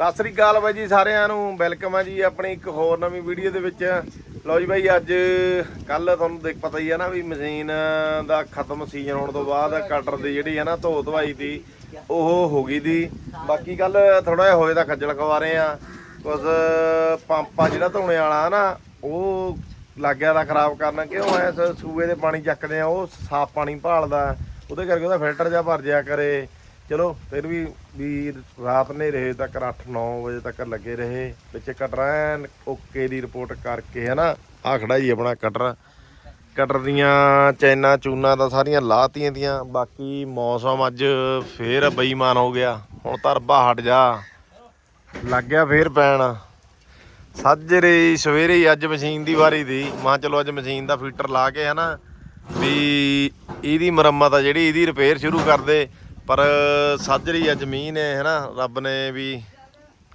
ਸਤਿ ਸ੍ਰੀ ਅਕਾਲ ਬਾਈ ਜੀ ਸਾਰਿਆਂ ਨੂੰ, ਵੈਲਕਮ ਹੈ ਜੀ ਆਪਣੀ ਇੱਕ ਹੋਰ ਨਵੀਂ ਵੀਡੀਓ ਦੇ ਵਿੱਚ। ਲਓ ਜੀ ਬਾਈ, ਅੱਜ ਕੱਲ ਤੁਹਾਨੂੰ ਦੇਖ ਪਤਾ ਹੀ ਹੈ ਨਾ ਵੀ ਮਸ਼ੀਨ ਦਾ ਖਤਮ ਸੀਜ਼ਨ ਹੋਣ ਤੋਂ ਬਾਅਦ ਕਟਰ ਦੀ ਜਿਹੜੀ ਹੈ ਨਾ ਧੋ ਧਵਾਈ ਦੀ, ਉਹ ਹੋ ਗਈ ਦੀ। ਬਾਕੀ ਕੱਲ ਥੋੜਾ ਜਿਹਾ ਹੋਏ ਤਾਂ ਖੱਜਲ ਖਵਾ ਰਹੇ ਆ। ਕੁਝ ਪੰਪਾ ਜਿਹੜਾ ਧੋਣੇ ਵਾਲਾ ਨਾ, ਉਹ ਲੱਗਿਆ ਦਾ ਖਰਾਬ ਕਰਨ। ਕਿਉਂ ਐ ਸੂਏ ਦੇ ਪਾਣੀ ਚੱਕਦੇ ਆ, ਉਹ ਸਾਫ਼ ਪਾਣੀ ਭਾਲਦਾ। ਉਹਦੇ ਕਰਕੇ ਉਹਦਾ ਫਿਲਟਰ ਜਿਹਾ ਭਰ ਜਿਆ ਕਰੇ। ਚਲੋ, ਫਿਰ ਵੀ ਵੀ ਰਾਤ ਨੇ ਰਹੇ ਤੱਕ 8-9 ਵਜੇ ਤੱਕ ਲੱਗੇ ਰਹੇ। ਵਿੱਚ ਕਟਰ ਐਨ ਓਕੇ ਦੀ ਰਿਪੋਰਟ ਕਰਕੇ ਹੈ ਨਾ ਆ ਖੜਾ ਜੀ ਆਪਣਾ ਕਟਰ। ਕਟਰ ਦੀਆਂ ਚੈਨਾ, ਚੂਨਾ ਤਾਂ ਸਾਰੀਆਂ ਲਾਤੀਆਂ ਦੀਆਂ। ਬਾਕੀ ਮੌਸਮ ਅੱਜ ਫੇਰ ਬੇਈਮਾਨ ਹੋ ਗਿਆ। ਹੁਣ ਤਾਂ ਤਰਬਾ ਹਟ ਜਾ। ਲੱਗ ਗਿਆ ਫੇਰ ਪੈਣ। ਸੱਜਰੇ ਸਵੇਰੇ ਹੀ ਅੱਜ ਮਸ਼ੀਨ ਦੀ ਵਾਰੀ ਦੀ। ਮਾਂ ਚਲੋ ਅੱਜ ਮਸ਼ੀਨ ਦਾ ਫੀਟਰ ਲਾ ਕੇ ਹੈ ਨਾ ਵੀ ਇਹਦੀ ਮੁਰੰਮਤ ਆ ਜਿਹੜੀ, ਇਹਦੀ ਰਿਪੇਅਰ ਸ਼ੁਰੂ ਕਰਦੇ ਪਰ ਸੱਜਰੀ ਅੱਜ ਜ਼ਮੀਨ ਹੈ ਹਨਾ? ਰੱਬ ਨੇ ਵੀ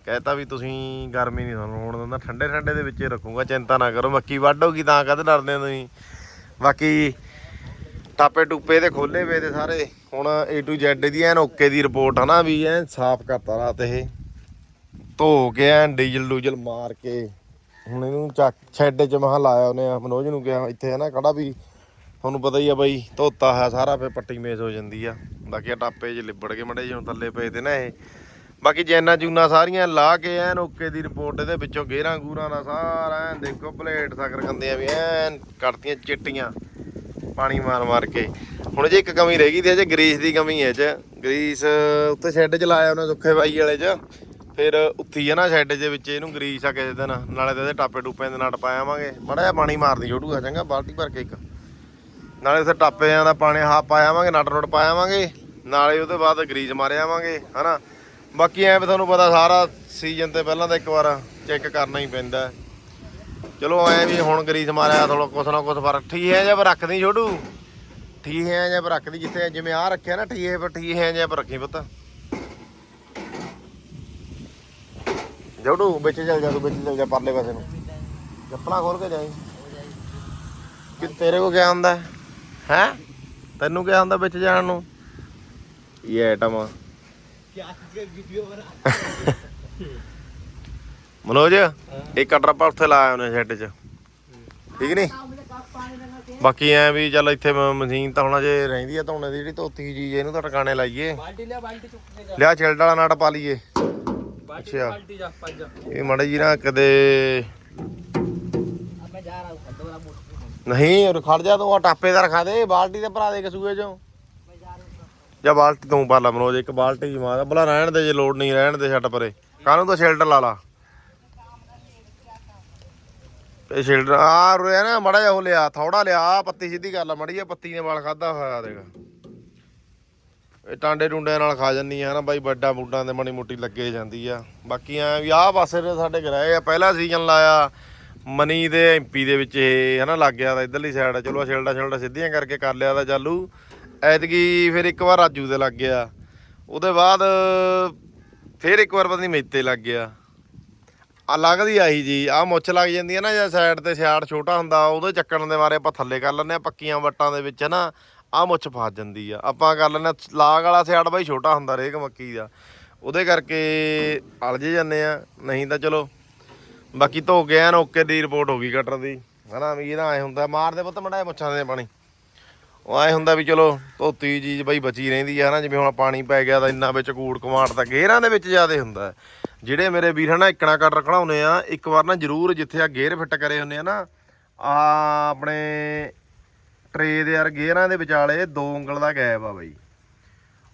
ਕਹਿਤਾ ਵੀ ਤੁਸੀਂ ਗਰਮੀ ਨਹੀਂ ਤੁਹਾਨੂੰ ਹੋਣ ਦਿੰਦਾ। ਠੰਡੇ ਠੰਡੇ ਦੇ ਵਿੱਚ ਰੱਖੂਗਾ, ਚਿੰਤਾ ਨਾ ਕਰੋ। ਮੱਕੀ ਵੱਢ ਤਾਂ ਕਦ ਡਰਦੇ ਹੋ ਤੁਸੀਂ। ਬਾਕੀ ਟਾਪੇ ਟੂਪੇ ਤੇ ਖੋਲੇ ਵੇ ਤੇ ਸਾਰੇ। ਹੁਣ A to Z ਦੀ ਐਨ ਓਕੇ ਦੀ ਰਿਪੋਰਟ ਹਨਾ ਵੀ ਐਨ ਸਾਫ਼ ਕਰਤਾ ਰਾਤ ਇਹ। ਧੋ ਕੇ ਐਨ ਡੀਜ਼ਲ ਡੂਜਲ ਮਾਰ ਕੇ। ਹੁਣ ਇਹਨੂੰ ਚੱਕ ਛੱਡ ਚ ਮਹਾ ਲਾਇਆ ਉਹਨੇ ਮਨੋਜ ਨੂੰ ਕਿਹਾ ਇੱਥੇ ਹੈ ਨਾ ਖੜਾ ਵੀ ਤੁਹਾਨੂੰ ਪਤਾ ਹੀ ਆ ਬਾਈ, ਧੋਤਾ ਹੈ ਸਾਰਾ ਫੇ ਪੱਟੀ ਮੇਜ਼ ਹੋ ਜਾਂਦੀ ਆ। ਬਾਕੀ ਆ ਟਾਪੇ 'ਚ ਲਿਬੜ ਕੇ ਮੜੇ ਜਿਉਂ ਥੱਲੇ ਪਏ ਤੇ ਨਾ ਇਹ। ਬਾਕੀ ਜੈਨਾ ਜੂਨਾ ਸਾਰੀਆਂ ਲਾ ਕੇ ਐਨ ਓਕੇ ਦੀ ਰਿਪੋਰਟ ਇਹਦੇ ਵਿੱਚੋਂ ਗੇਰਾਂ ਗੂਰਾਂ ਦਾ ਸਾਰਾ ਐਨ ਦੇਖੋ, ਪਲੇਟ ਸਾਕਰ ਕੰਦੀਆਂ ਵੀ ਐਨ ਕੱਟਤੀਆਂ ਚਿੱਟੀਆਂ, ਪਾਣੀ ਮਾਰ ਮਾਰ ਕੇ। ਹੁਣ ਜੇ ਇੱਕ ਕਮੀ ਰਹਿ ਗਈ ਤੇ ਅਜੇ ਗਰੀਸ ਦੀ ਕਮੀ ਹੈ ਚ। ਗਰੀਸ ਉੱਤੇ ਸ਼ੈੱਡ ਚ ਲਾਇਆ ਉਹਨੇ ਸੁੱਖੇ ਬਾਈ ਵਾਲੇ ਚ। ਫਿਰ ਉੱਥੀ ਹੈ ਨਾ ਸ਼ੈੱਡ ਦੇ ਵਿੱਚ, ਇਹਨੂੰ ਗਰੀਸ ਆ ਕਿਸੇ ਦਿਨ। ਨਾਲੇ ਤੇ ਇਹਦੇ ਟਾਪੇ ਟੂਪੇ ਦੇ ਨਟ ਪਾਇਆਵਾਂਗੇ ਮੜਾ ਜਿਹਾ ਪਾਣੀ ਮਾਰਦੀ ਛੋਟੂਗਾ ਚੰਗਾ, ਬਾਲਟੀ ਭਰ ਕੇ ਇੱਕ। ਨਾਲੇ ਉੱਥੇ ਟਾਪਿਆਂ ਦਾ ਪਾਣੀ ਹਾ ਪਾਇਆਵਾਂਗੇ ਨਟ ਨਟ ਪਾਇਆਵਾਂਗੇ ਨਾਲੇ ਉਹਦੇ ਬਾਅਦ ਗਰੀਸ ਮਾਰਿਆਵਾਂਗੇ ਹਨਾ? ਬਾਕੀ ਐ ਵੀ ਤੁਹਾਨੂੰ ਪਤਾ ਸਾਰਾ ਸੀਜ਼ਨ ਤੇ ਪਹਿਲਾਂ ਤਾਂ ਇੱਕ ਵਾਰ ਚੈੱਕ ਕਰਨਾ ਹੀ ਪੈਂਦਾ। ਚਲੋ ਐ ਵੀ ਹੁਣ ਗਰੀਸ ਮਾਰਿਆ ਥੋੜਾ ਕੁਛ ਨਾ ਕੁਛ ਫ਼ਰਕ, ਠੀਕ ਹੈ ਜੇ ਰੱਖਦੀ ਛੋਟੂ? ਠੀਕ ਹੈ ਜੇ ਰੱਖਦੀ, ਜਿੱਥੇ ਜਿਵੇਂ ਆ ਰੱਖਿਆ ਨਾ, ਠੀਕ ਹੈ ਪਰ ਠੀਕ ਹੈ ਜੇ ਪਰ ਰੱਖੀ ਪੁੱਤ। ਜੋੜੂ, ਵਿੱਚ ਚੱਲ ਜਾ ਤੂੰ, ਵਿੱਚ ਚੱਲ ਜਾ ਪਰਲੇ ਪਾਸੇ ਨੂੰ। ਚੱਪਲਾਂ ਖੋਲ ਕੇ ਜਾਈ। ਕਿ ਤੇਰੇ ਕੋ ਗਿਆ ਹੁੰਦਾ? ਹੈ? ਤੈਨੂੰ ਕਿਆ ਹੁੰਦਾ ਵਿੱਚ ਜਾਣ ਨੂੰ? ਇਹ ਆਈਟਮ ਮਨੋਜ ਇਹ ਕਟਰ ਆਪਾਂ ਉੱਥੇ ਲਾਇਆ ਉਹਨੇ ਸ਼ੈੱਡ 'ਚ। ਠੀਕ ਨਹੀਂ? ਬਾਕੀ ਐ ਵੀ ਚੱਲ ਇੱਥੇ ਮਸ਼ੀਨ ਤਾਂ ਹੁਣ ਅਜੇ ਰਹਿੰਦੀ ਆ ਧੋਣੇ ਦੀ ਜਿਹੜੀ ਧੋਤੀ ਚੀਜ਼ ਇਹਨੂੰ ਤਾਂ ਟਿਕਾਣੇ ਲਾਈਏ। ਬਾਲਟੀ ਲਿਆ ਬਾਲਟੀ ਚੁੱਕ ਕੇ ਜਾ। ਲਿਆ ਚਿਲਡ ਵਾਲਾ ਨਟ ਪਾ ਲਈਏ। ਅੱਛਾ। ਜਾ। ਇਹ ਮਾੜੇ ਜੀ ਨਾ ਕਦੇ ਨਹੀਂ ਉਹ ਖੜ ਜਾ ਤੂੰ ਆ ਟਾਪੇ ਦਾ ਰਖਾ ਦੇ, ਬਾਲਟੀ ਤੇ ਭਰਾ ਦੇ ਕਸੂਏ ਚੋਂ। ਜਾਂ ਬਾਲਟੀ ਤੂੰ ਪਾ ਲਾ ਮਨੋਜ, ਇੱਕ ਬਾਲਟੀ ਜੀ ਮਾਰ, ਭਲਾ ਰਹਿਣ ਦੇ ਜੇ ਲੋੜ ਨਹੀਂ, ਰਹਿਣ ਦੇ ਛੱਡ ਪਰੇ। ਕੱਲ ਨੂੰ ਤਾਂ ਸ਼ੈਲਟਰ ਲਾ ਲਾ? ਇਹ ਸ਼ੈਲਟਰ ਆ ਰੋਇਆ ਨਾ, ਮੜਾ ਜਾ ਉਹ ਲਿਆ ਥੋੜਾ ਲਿਆ ਪੱਤੀ ਸਿੱਧੀ ਕਰ ਲਾ, ਮੜੀ ਪੱਤੀ ਨੇ ਵਾਲ ਖਾਦਾ ਹੋਇਆ ਦੇਗਾ ਇਹ ਟਾਂਡੇ ਟੁੰਡਿਆਂ ਨਾਲ ਖਾ ਜੰਨੀ ਆ ਨਾ ਬਾਈ, ਵੱਡਾ ਬੂਟਾਂ ਤੇ ਮਣੀ ਮੋਟੀ ਲੱਗੇ ਜਾਂਦੀ ਆ। ਬਾਕੀ ਆ ਵੀ ਆਹ ਪਾਸੇ ਸਾਡੇ ਗਰਾਏ ਆ, ਪਹਿਲਾ ਸੀਜ਼ਨ ਲਾਇਆ ਮਨੀ ਦੇ ਐਮਪੀ ਦੇ ਵਿੱਚ ਇਹ, ਹਨਾ, ਲੱਗ ਗਿਆ ਤਾਂ ਇਧਰਲੀ ਸਾਈਡ ਚਲੋ, ਆਹ ਛਿਲਡਾ ਛਿਲਡਾ ਸਿੱਧੀਆਂ ਕਰਕੇ ਕਰ ਲਿਆ ਤਾਂ ਚਾਲੂ। ਐਤਕੀ ਫਿਰ ਇੱਕ ਵਾਰ ਰਾਜੂ ਦੇ ਲੱਗ ਗਿਆ। ਉਹਦੇ ਬਾਅਦ ਫਿਰ ਇੱਕ ਵਾਰ ਪਤਾ ਨਹੀਂ ਮੇਤੇ ਲੱਗ ਗਿਆ। ਆ ਲੱਗਦੀ ਆਹੀ ਜੀ। ਆ ਮੁੱਛ ਲੱਗ ਜਾਂਦੀ ਹੈ ਨਾ, ਜਾਂ ਸਾਈਡ ਤੇ ਸਿਆੜ ਛੋਟਾ ਹੁੰਦਾ, ਉਹਦੇ ਚੱਕਣ ਦੇ ਮਾਰੇ ਆਪਾਂ ਥੱਲੇ ਕਰ ਲੈਂਦੇ ਆ, ਪੱਕੀਆਂ ਵੱਟਾਂ ਦੇ ਵਿੱਚ ਨਾ ਆ ਮੁੱਛ ਫਸ ਜਾਂਦੀ ਆ। ਆਪਾਂ ਕਰ ਲੈਂਦੇ ਹਾਂ ਲਾਗ ਵਾਲਾ ਸਿਆੜ ਬਾਈ ਛੋਟਾ ਹੁੰਦਾ ਰੇਕ ਮੱਕੀ ਦਾ। ਉਹਦੇ ਕਰਕੇ ਅਲਝੇ ਜਾਂਦੇ ਆ। ਨਹੀਂ ਤਾਂ ਚਲੋ ਬਾਕੀ ਧੋ ਕੇ ਨਾ, ਓਕੇ ਦੀ ਰਿਪੋਰਟ ਹੋ ਗਈ ਕਟਰ ਦੀ। ਹਨਾ ਵੀ ਇਹਦਾ ਐ ਹੁੰਦਾ ਮਾਰਦੇ ਪੁੱਤ, ਮੜਾ ਮੁੱਛਾਂ ਦੇ ਪਾਣੀ। ਉਹ ਐ ਹੁੰਦਾ ਵੀ ਚਲੋ, ਧੋਤੀ ਚੀਜ਼ ਬਈ ਬਚੀ ਰਹਿੰਦੀ ਆ ਨਾ ਜਿਵੇਂ ਹੁਣ ਪਾਣੀ ਪੈ ਗਿਆ ਤਾਂ ਇੰਨਾ ਵਿੱਚ ਕੂੜ ਕਮਾਟ ਤਾਂ ਗੇਰਾਂ ਦੇ ਵਿੱਚ ਜ਼ਿਆਦਾ ਹੁੰਦਾ ਜਿਹੜੇ ਮੇਰੇ ਵੀਰ ਹਨਾ ਇੱਕਣਾ ਕੱਟ ਰਖਣਾਉਂਦੇ ਆ, ਇੱਕ ਵਾਰ ਨਾ ਜ਼ਰੂਰ ਜਿੱਥੇ ਆ ਗੇਅਰ ਫਿੱਟ ਕਰੇ ਹੁੰਦੇ ਆ ਨਾ ਆ ਆਪਣੇ ਟਰੇ ਦੇ ਯਾਰ ਗੇਅਰਾਂ ਦੇ ਵਿਚਾਲੇ ਦੋ ਉਂਗਲ ਦਾ ਗੈਪ ਆ ਬਈ।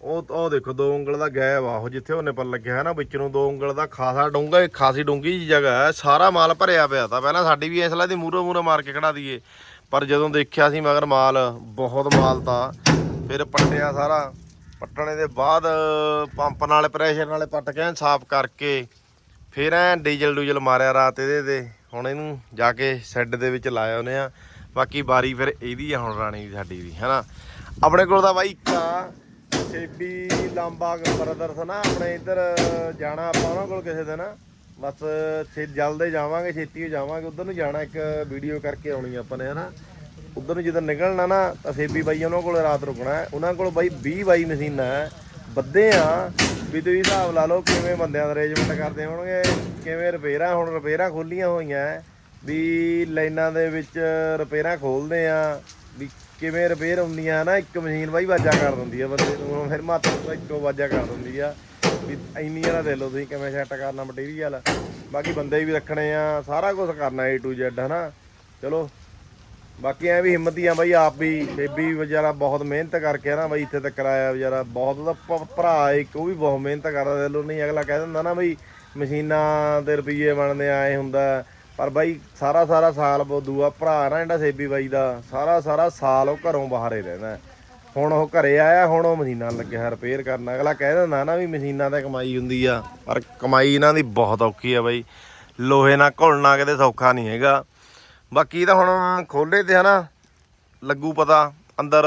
ਉਹ ਉਹ ਦੇਖੋ, ਦੋ ਉਂਗਲ ਦਾ ਗੈਪ ਆ ਉਹ ਜਿੱਥੇ ਉਹਨੇ ਪਰ ਲੱਗਿਆ ਹੈ ਨਾ, ਵਿੱਚ ਨੂੰ ਦੋ ਉਂਗਲ ਦਾ ਖਾਸਾ ਡੂੰਘਾ ਖਾਸੀ ਡੂੰਗੀ ਜੀ ਜਗ੍ਹਾ ਹੈ, ਸਾਰਾ ਮਾਲ ਭਰਿਆ ਪਿਆ ਤਾਂ ਪਹਿਲਾਂ ਸਾਡੀ ਵੀ ਐਸਲਾ ਦੀ ਮੂਰੋ ਮੂਰੋ ਮਾਰ ਕੇ ਖੜਾ ਦਈਏ ਪਰ ਜਦੋਂ ਦੇਖਿਆ ਸੀ ਮਗਰ ਮਾਲ, ਬਹੁਤ ਮਾਲ ਤਾਂ, ਫਿਰ ਪੱਟਿਆ ਸਾਰਾ, ਪੱਟਣੇ ਦੇ ਬਾਅਦ ਪੰਪ ਨਾਲ, ਪ੍ਰੈਸ਼ਰ ਨਾਲ ਪੱਟ ਕੇ ਐਨ ਸਾਫ਼ ਕਰਕੇ, ਫਿਰ ਐ ਡੀਜ਼ਲ ਡੂਜ਼ਲ ਮਾਰਿਆ ਰਾਤ ਇਹਦੇ ਤੇ, ਹੁਣ ਇਹਨੂੰ ਜਾ ਕੇ ਸ਼ੈੱਡ ਦੇ ਵਿੱਚ ਲਾਇਆ ਉਹਨੇ ਆ, ਬਾਕੀ ਬਾਰੀ ਫਿਰ ਇਹਦੀ ਆ ਹੁਣ ਰਾਣੀ ਦੀ ਸਾਡੀ ਦੀ ਹੈਨਾ। ਆਪਣੇ ਕੋਲ ਤਾਂ ਬਾਈ ਇੱਕ ਸੇਬੀ ਲਾਂਬਾ ਬਰਦਰਸ ਨਾ, ਆਪਣੇ ਇੱਧਰ ਜਾਣਾ ਆਪਾਂ ਉਹਨਾਂ ਕੋਲ ਕਿਸੇ ਦਿਨ। ਬਸ ਛੇ ਜਲਦੇ ਜਾਵਾਂਗੇ, ਛੇਤੀ ਹੋ ਜਾਵਾਂਗੇ। ਉਧਰ ਨੂੰ ਜਾਣਾ ਇੱਕ ਵੀਡੀਓ ਕਰਕੇ ਆਉਣੀ ਆਪਾਂ ਨੇ, ਹਨਾ। ਉਧਰ ਨੂੰ ਜਦੋਂ ਨਿਕਲਣਾ ਨਾ, ਤਾਂ ਸੇਬੀ ਬਾਈ ਉਹਨਾਂ ਕੋਲ ਰਾਤ ਰੁਕਣਾ ਹੈ। ਉਹਨਾਂ ਕੋਲ ਬਾਈ 20 ਬਾਈ ਮਸ਼ੀਨਾਂ ਹੈ। ਬੱਦੇ ਆ, ਵੀ ਤੁਸੀਂ ਹਿਸਾਬ ਲਾ ਲਓ ਕਿਵੇਂ ਬੰਦਿਆਂ ਦਾ ਅਰੇਂਜਮੈਂਟ ਕਰਦੇ ਹੋਣਗੇ, ਕਿਵੇਂ ਰਿਪੇਅਰਾਂ ਹੁਣ ਰਿਪੇਅਰਾਂ ਖੋਲੀਆਂ ਹੋਈਆਂ ਵੀ ਲਾਈਨਾਂ ਦੇ ਵਿੱਚ ਰਿਪੇਅਰਾਂ ਖੋਲਦੇ ਆ। ਵੀ ਕਿਵੇਂ ਰਿਪੇਅਰ ਹੁੰਦੀਆਂ ਨਾ ਇੱਕ ਮਸ਼ੀਨ ਬਾਈ ਵਾਜਾ ਕਰ ਦਿੰਦੀ ਆ ਬੰਦੇ ਨੂੰ ਫਿਰ ਮਾਤਾ ਤੋਂ ਇੱਕੋ ਵਾਜਾ ਕਰ ਦਿੰਦੀ ਆ। ਵੀ ਇੰਨੀਆਂ ਨਾ ਦੇ ਲਓ ਤੁਸੀਂ, ਕਿਵੇਂ ਸੈੱਟ ਕਰਨਾ ਮਟੀਰੀਅਲ ਬਾਕੀ ਬੰਦੇ ਵੀ ਰੱਖਣੇ ਆ, ਸਾਰਾ ਕੁਝ ਕਰਨਾ A to Z, ਹਨਾ? ਚਲੋ, ਬਾਕੀ ਐ ਵੀ ਹਿੰਮਤੀ ਆ ਬਾਈ, ਆਪ ਵੀ, ਬੇਬੀ ਵਿਚਾਰਾ ਬਹੁਤ ਮਿਹਨਤ ਕਰਕੇ ਨਾ ਬਾਈ, ਇੱਥੇ ਤੱਕ ਆਇਆ ਵਿਚਾਰਾ। ਬਹੁਤ ਉਹਦਾ ਭਰਾ ਇੱਕ ਉਹ ਵੀ ਬਹੁਤ ਮਿਹਨਤ ਕਰਦਾ, ਦੇ ਦਿਲੋਂ ਨਹੀਂ ਅਗਲਾ ਕਹਿ ਦਿੰਦਾ ਨਾ ਬਈ, ਮਸ਼ੀਨਾਂ ਦੇ ਰੁਪਈਏ ਬਣਦੇ ਆਏ ਹੁੰਦਾ। ਪਰ ਬਾਈ ਸਾਰਾ ਸਾਰਾ ਸਾਲ ਉਹ ਦੂਆ ਭਰਾ ਨਾ ਜਿਹੜਾ ਸੇਬੀ ਬਾਈ ਦਾ, ਸਾਰਾ ਸਾਰਾ ਸਾਲ ਉਹ ਘਰੋਂ ਬਾਹਰ ਹੀ ਰਹਿੰਦਾ ਹੁਣ ਉਹ ਘਰੇ ਆਇਆ, ਹੁਣ ਉਹ ਮਸ਼ੀਨਾਂ ਲੱਗਿਆ ਰਿਪੇਅਰ ਕਰਨ। ਅਗਲਾ ਕਹਿ ਦਿੰਦਾ ਨਾ ਵੀ ਮਸ਼ੀਨਾਂ ਤੇ ਕਮਾਈ ਹੁੰਦੀ ਆ, ਪਰ ਕਮਾਈ ਇਹਨਾਂ ਦੀ ਬਹੁਤ ਔਖੀ ਆ ਬਾਈ। ਲੋਹੇ ਨਾਲ ਘੁਲਣਾ ਕਿਤੇ ਸੌਖਾ ਨਹੀਂ ਹੈਗਾ। ਬਾਕੀ ਤਾਂ ਹੁਣ ਖੋਲੇ ਤੇ ਹਨਾ, ਲੱਗੂ ਪਤਾ ਅੰਦਰ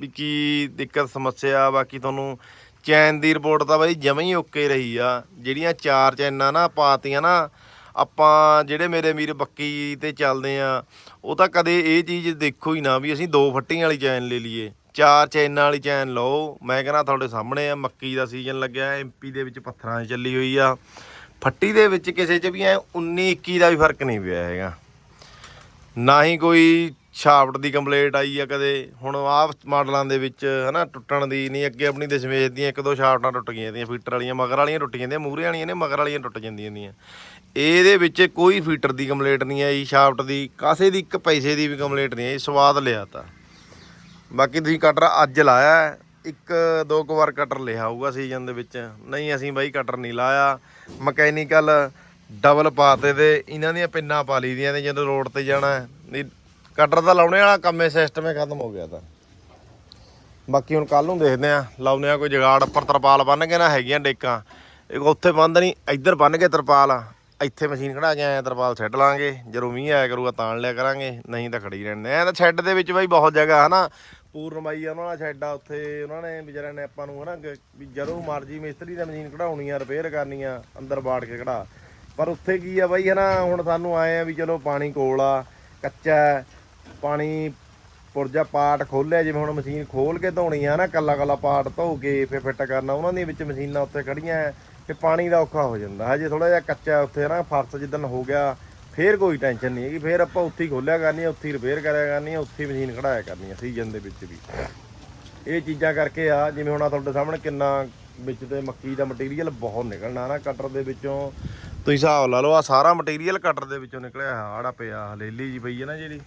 ਵੀ ਕੀ ਦਿੱਕਤ, ਸਮੱਸਿਆ, ਬਾਕੀ ਤੁਹਾਨੂੰ ਚੈਨ ਦੀ ਰਿਪੋਰਟ ਤਾਂ ਬਾਈ ਜਮਾਂ ਹੀ ਓਕੇ ਰਹੀ ਆ। ਜਿਹੜੀਆਂ ਚਾਰ ਚੈਨਾਂ ਨਾ ਪਾਤੀਆਂ ਨਾ ਆਪਾਂ ਜਿਹੜੇ ਮੇਰੇ ਵੀਰ ਬੱਕੀ ਤੇ ਚੱਲਦੇ ਆ, ਉਹ ਤਾਂ ਕਦੇ ਇਹ ਚੀਜ਼ ਦੇਖੋ ਹੀ ਨਾ ਵੀ ਅਸੀਂ ਦੋ ਫੱਟੀਆਂ ਵਾਲੀ ਚੈਨ ਲੈ ਲਈਏ। ਚਾਰ ਚੈਨਾਂ ਵਾਲੀ ਚੈਨ ਲਓ। ਮੈਂ ਕਹਿੰਦਾ ਤੁਹਾਡੇ ਸਾਹਮਣੇ ਆ, ਮੱਕੀ ਦਾ ਸੀਜ਼ਨ ਲੱਗਿਆ ਐਮਪੀ ਦੇ ਵਿੱਚ ਪੱਥਰਾਂ 'ਚ ਚੱਲੀ ਹੋਈ ਆ। ਫੱਟੀ ਦੇ ਵਿੱਚ ਕਿਸੇ 'ਚ ਵੀ ਐ 19 21 ਦਾ ਵੀ ਫ਼ਰਕ ਨਹੀਂ ਪਿਆ ਹੈਗਾ। ਨਾ ਹੀ ਕੋਈ ਛਾਪਟ ਦੀ ਕੰਪਲੇਂਟ ਆਈ ਆ ਕਦੇ। ਹੁਣ ਆਹ ਮਾਡਲਾਂ ਦੇ ਵਿੱਚ ਹਨਾ, ਟੁੱਟਣ ਦੀ ਨਹੀਂ, ਅੱਗੇ ਆਪਣੀ ਦਸ਼ਮੇਸ਼ ਦੀਆਂ ਇੱਕ ਦੋ ਸ਼ਾਫਟਾਂ ਟੁੱਟ ਗਈਆਂ ਦੀਆਂ, ਫੀਟਰ ਵਾਲੀਆਂ, ਮਗਰ ਵਾਲੀਆਂ ਟੁੱਟ ਜਾਂਦੀਆਂ, ਮੂਹਰੇ ਵਾਲੀਆਂ ਨੇ, ਮਗਰ ਵਾਲੀਆਂ ਟੁੱਟ ਜਾਂਦੀਆਂ ਦੀਆਂ। ਇਹਦੇ ਵਿੱਚ ਕੋਈ ਫੀਟਰ ਦੀ ਕੰਪਲੇਂਟ ਨਹੀਂ ਆਈ, ਸ਼ਾਫਟ ਦੀ, ਕਾਸੇ ਦੀ, ਇੱਕ ਪੈਸੇ ਦੀ ਵੀ ਕੰਪਲੇਂਟ ਨਹੀਂ ਆਈ, ਸਵਾਦ ਲਿਆ ਤਾ। ਬਾਕੀ ਤੁਸੀਂ ਕਟਰ ਅੱਜ ਲਾਇਆ, ਇੱਕ ਦੋ ਕੁ ਵਾਰ ਕਟਰ ਲਿਆ ਹੋਊਗਾ ਸੀਜ਼ਨ ਦੇ ਵਿੱਚ। ਨਹੀਂ, ਅਸੀਂ ਬਾਈ ਕਟਰ ਨਹੀਂ ਲਾਇਆ। ਮਕੈਨੀਕਲ ਡਬਲ ਪਾਤੇ ਤੇ ਇਹਨਾਂ ਦੀਆਂ ਪਿੰਨਾਂ ਪਾ ਲਈ ਦੀਆਂ ਤੇ ਜਦੋਂ ਰੋਡ ਤੇ ਜਾਣਾ ਨਹੀਂ, ਕਟਰ ਦਾ ਲਾਉਣੇ ਵਾਲਾ ਕੰਮੇ ਸਿਸਟਮ ਹੀ ਖਤਮ ਹੋ ਗਿਆ ਤਾਂ। ਬਾਕੀ ਹੁਣ ਕੱਲ ਨੂੰ ਦੇਖਦੇ ਆ ਲਾਉਨੇ ਆ ਕੋਈ ਜਗਾੜ ਉੱਪਰ ਤਰਪਾਲ ਬੰਨ ਕੇ ਨਾ ਹੈਗੀਆਂ ਡੇਕਾਂ। ਇੱਕ ਉੱਥੇ ਬੰਦ ਨਹੀਂ, ਇੱਧਰ ਬੰਨ ਕੇ ਤਰਪਾਲ ਇੱਥੇ ਮਸ਼ੀਨ ਖੜਾ ਕੇ ਆਇਆ, ਤਰਪਾਲ ਛੱਡ ਲਾਂਗੇ, ਜਦੋਂ ਮੀਂਹ ਆਇਆ ਕਰੂਗਾ ਤਾਂ ਲਿਆ ਕਰਾਂਗੇ, ਨਹੀਂ ਤਾਂ ਖੜੀ ਰਹਿਣ ਐ ਤਾਂ ਛੱਡ ਦੇ ਵਿੱਚ ਬਾਈ ਬਹੁਤ ਜਗ੍ਹਾ, ਹਨਾ? ਪੂਰਨਮਾਈ ਉਹਨਾਂ ਦਾ ਸ਼ੈੱਡ ਆ, ਉੱਥੇ ਉਹਨਾਂ ਨੇ ਵਿਚਾਰਿਆਂ ਨੇ ਆਪਾਂ ਨੂੰ, ਹਨਾ, ਗ- ਵੀ ਜਦੋਂ ਮਰਜ਼ੀ ਮਿਸਤਰੀ ਦਾ ਮਸ਼ੀਨ ਕਢਾਉਣੀ ਆ ਰਿਪੇਅਰ ਕਰਨੀ ਆ ਅੰਦਰ ਬਾੜ ਕੇ ਕਢਾ। ਪਰ ਉੱਥੇ ਕੀ ਆ ਬਾਈ, ਹਨਾ, ਹੁਣ ਸਾਨੂੰ ਆਏ ਆ ਵੀ ਚਲੋ ਪਾਣੀ ਕੋਲ ਆ, ਕੱਚਾ ਪਾਣੀ ਪੁਰਜਾ ਪਾਰਟ ਖੋਲਿਆ, ਜਿਵੇਂ ਹੁਣ ਮਸ਼ੀਨ ਖੋਲ ਕੇ ਧੋਣੀ ਆ ਨਾ ਕੱਲਾ ਕੱਲਾ ਪਾਰਟ ਧੋ ਕੇ ਫਿਰ ਫਿੱਟ ਕਰਨਾ, ਉਹਨਾਂ ਦੇ ਵਿੱਚ ਮਸ਼ੀਨਾਂ ਉੱਥੇ ਖੜੀਆਂ ਤੇ ਪਾਣੀ ਦਾ ਔਖਾ ਹੋ ਜਾਂਦਾ। ਹਜੇ ਥੋੜਾ ਜਿਹਾ ਕੱਚਾ ਉੱਥੇ ਨਾ ਫਰਸ਼ ਜਿੱਦਣ ਹੋ ਗਿਆ, ਫੇਰ ਕੋਈ ਟੈਨਸ਼ਨ ਨਹੀਂ ਹੈਗੀ। ਫੇਰ ਆਪਾਂ ਉੱਥੇ ਹੀ ਖੋਲਿਆ ਕਰਨੀ ਆ ਉੱਥੇ ਰਿਪੇਅਰ ਕਰਿਆ ਕਰਨੀ ਆ ਉੱਥੇ ਹੀ ਮਸ਼ੀਨ ਖੜਾਇਆ ਕਰਨੀ ਆ ਸੀਜ਼ਨ ਦੇ ਵਿੱਚ ਵੀ। ਇਹ ਚੀਜ਼ਾਂ ਕਰਕੇ ਆ, ਜਿਵੇਂ ਹੁਣ ਆ ਤੁਹਾਡੇ ਸਾਹਮਣੇ ਕਿੰਨਾ ਵਿੱਚ ਤੇ ਮੱਕੀ ਦਾ ਮਟੀਰੀਅਲ ਬਹੁਤ ਨਿਕਲਣਾ ਨਾ ਕਟਰ ਦੇ ਵਿੱਚੋਂ। ਤੁਸੀਂ ਹਿਸਾਬ ਲਾ ਲਓ ਆ ਸਾਰਾ ਮਟੀਰੀਅਲ ਕਟਰ ਦੇ ਵਿੱਚੋਂ ਨਿਕਲਿਆ ਆੜਾ ਪਿਆ, ਹਲੇਲੀ ਜੀ ਪਈ ਹੈ ਨਾ ਜਿਹੜੀ।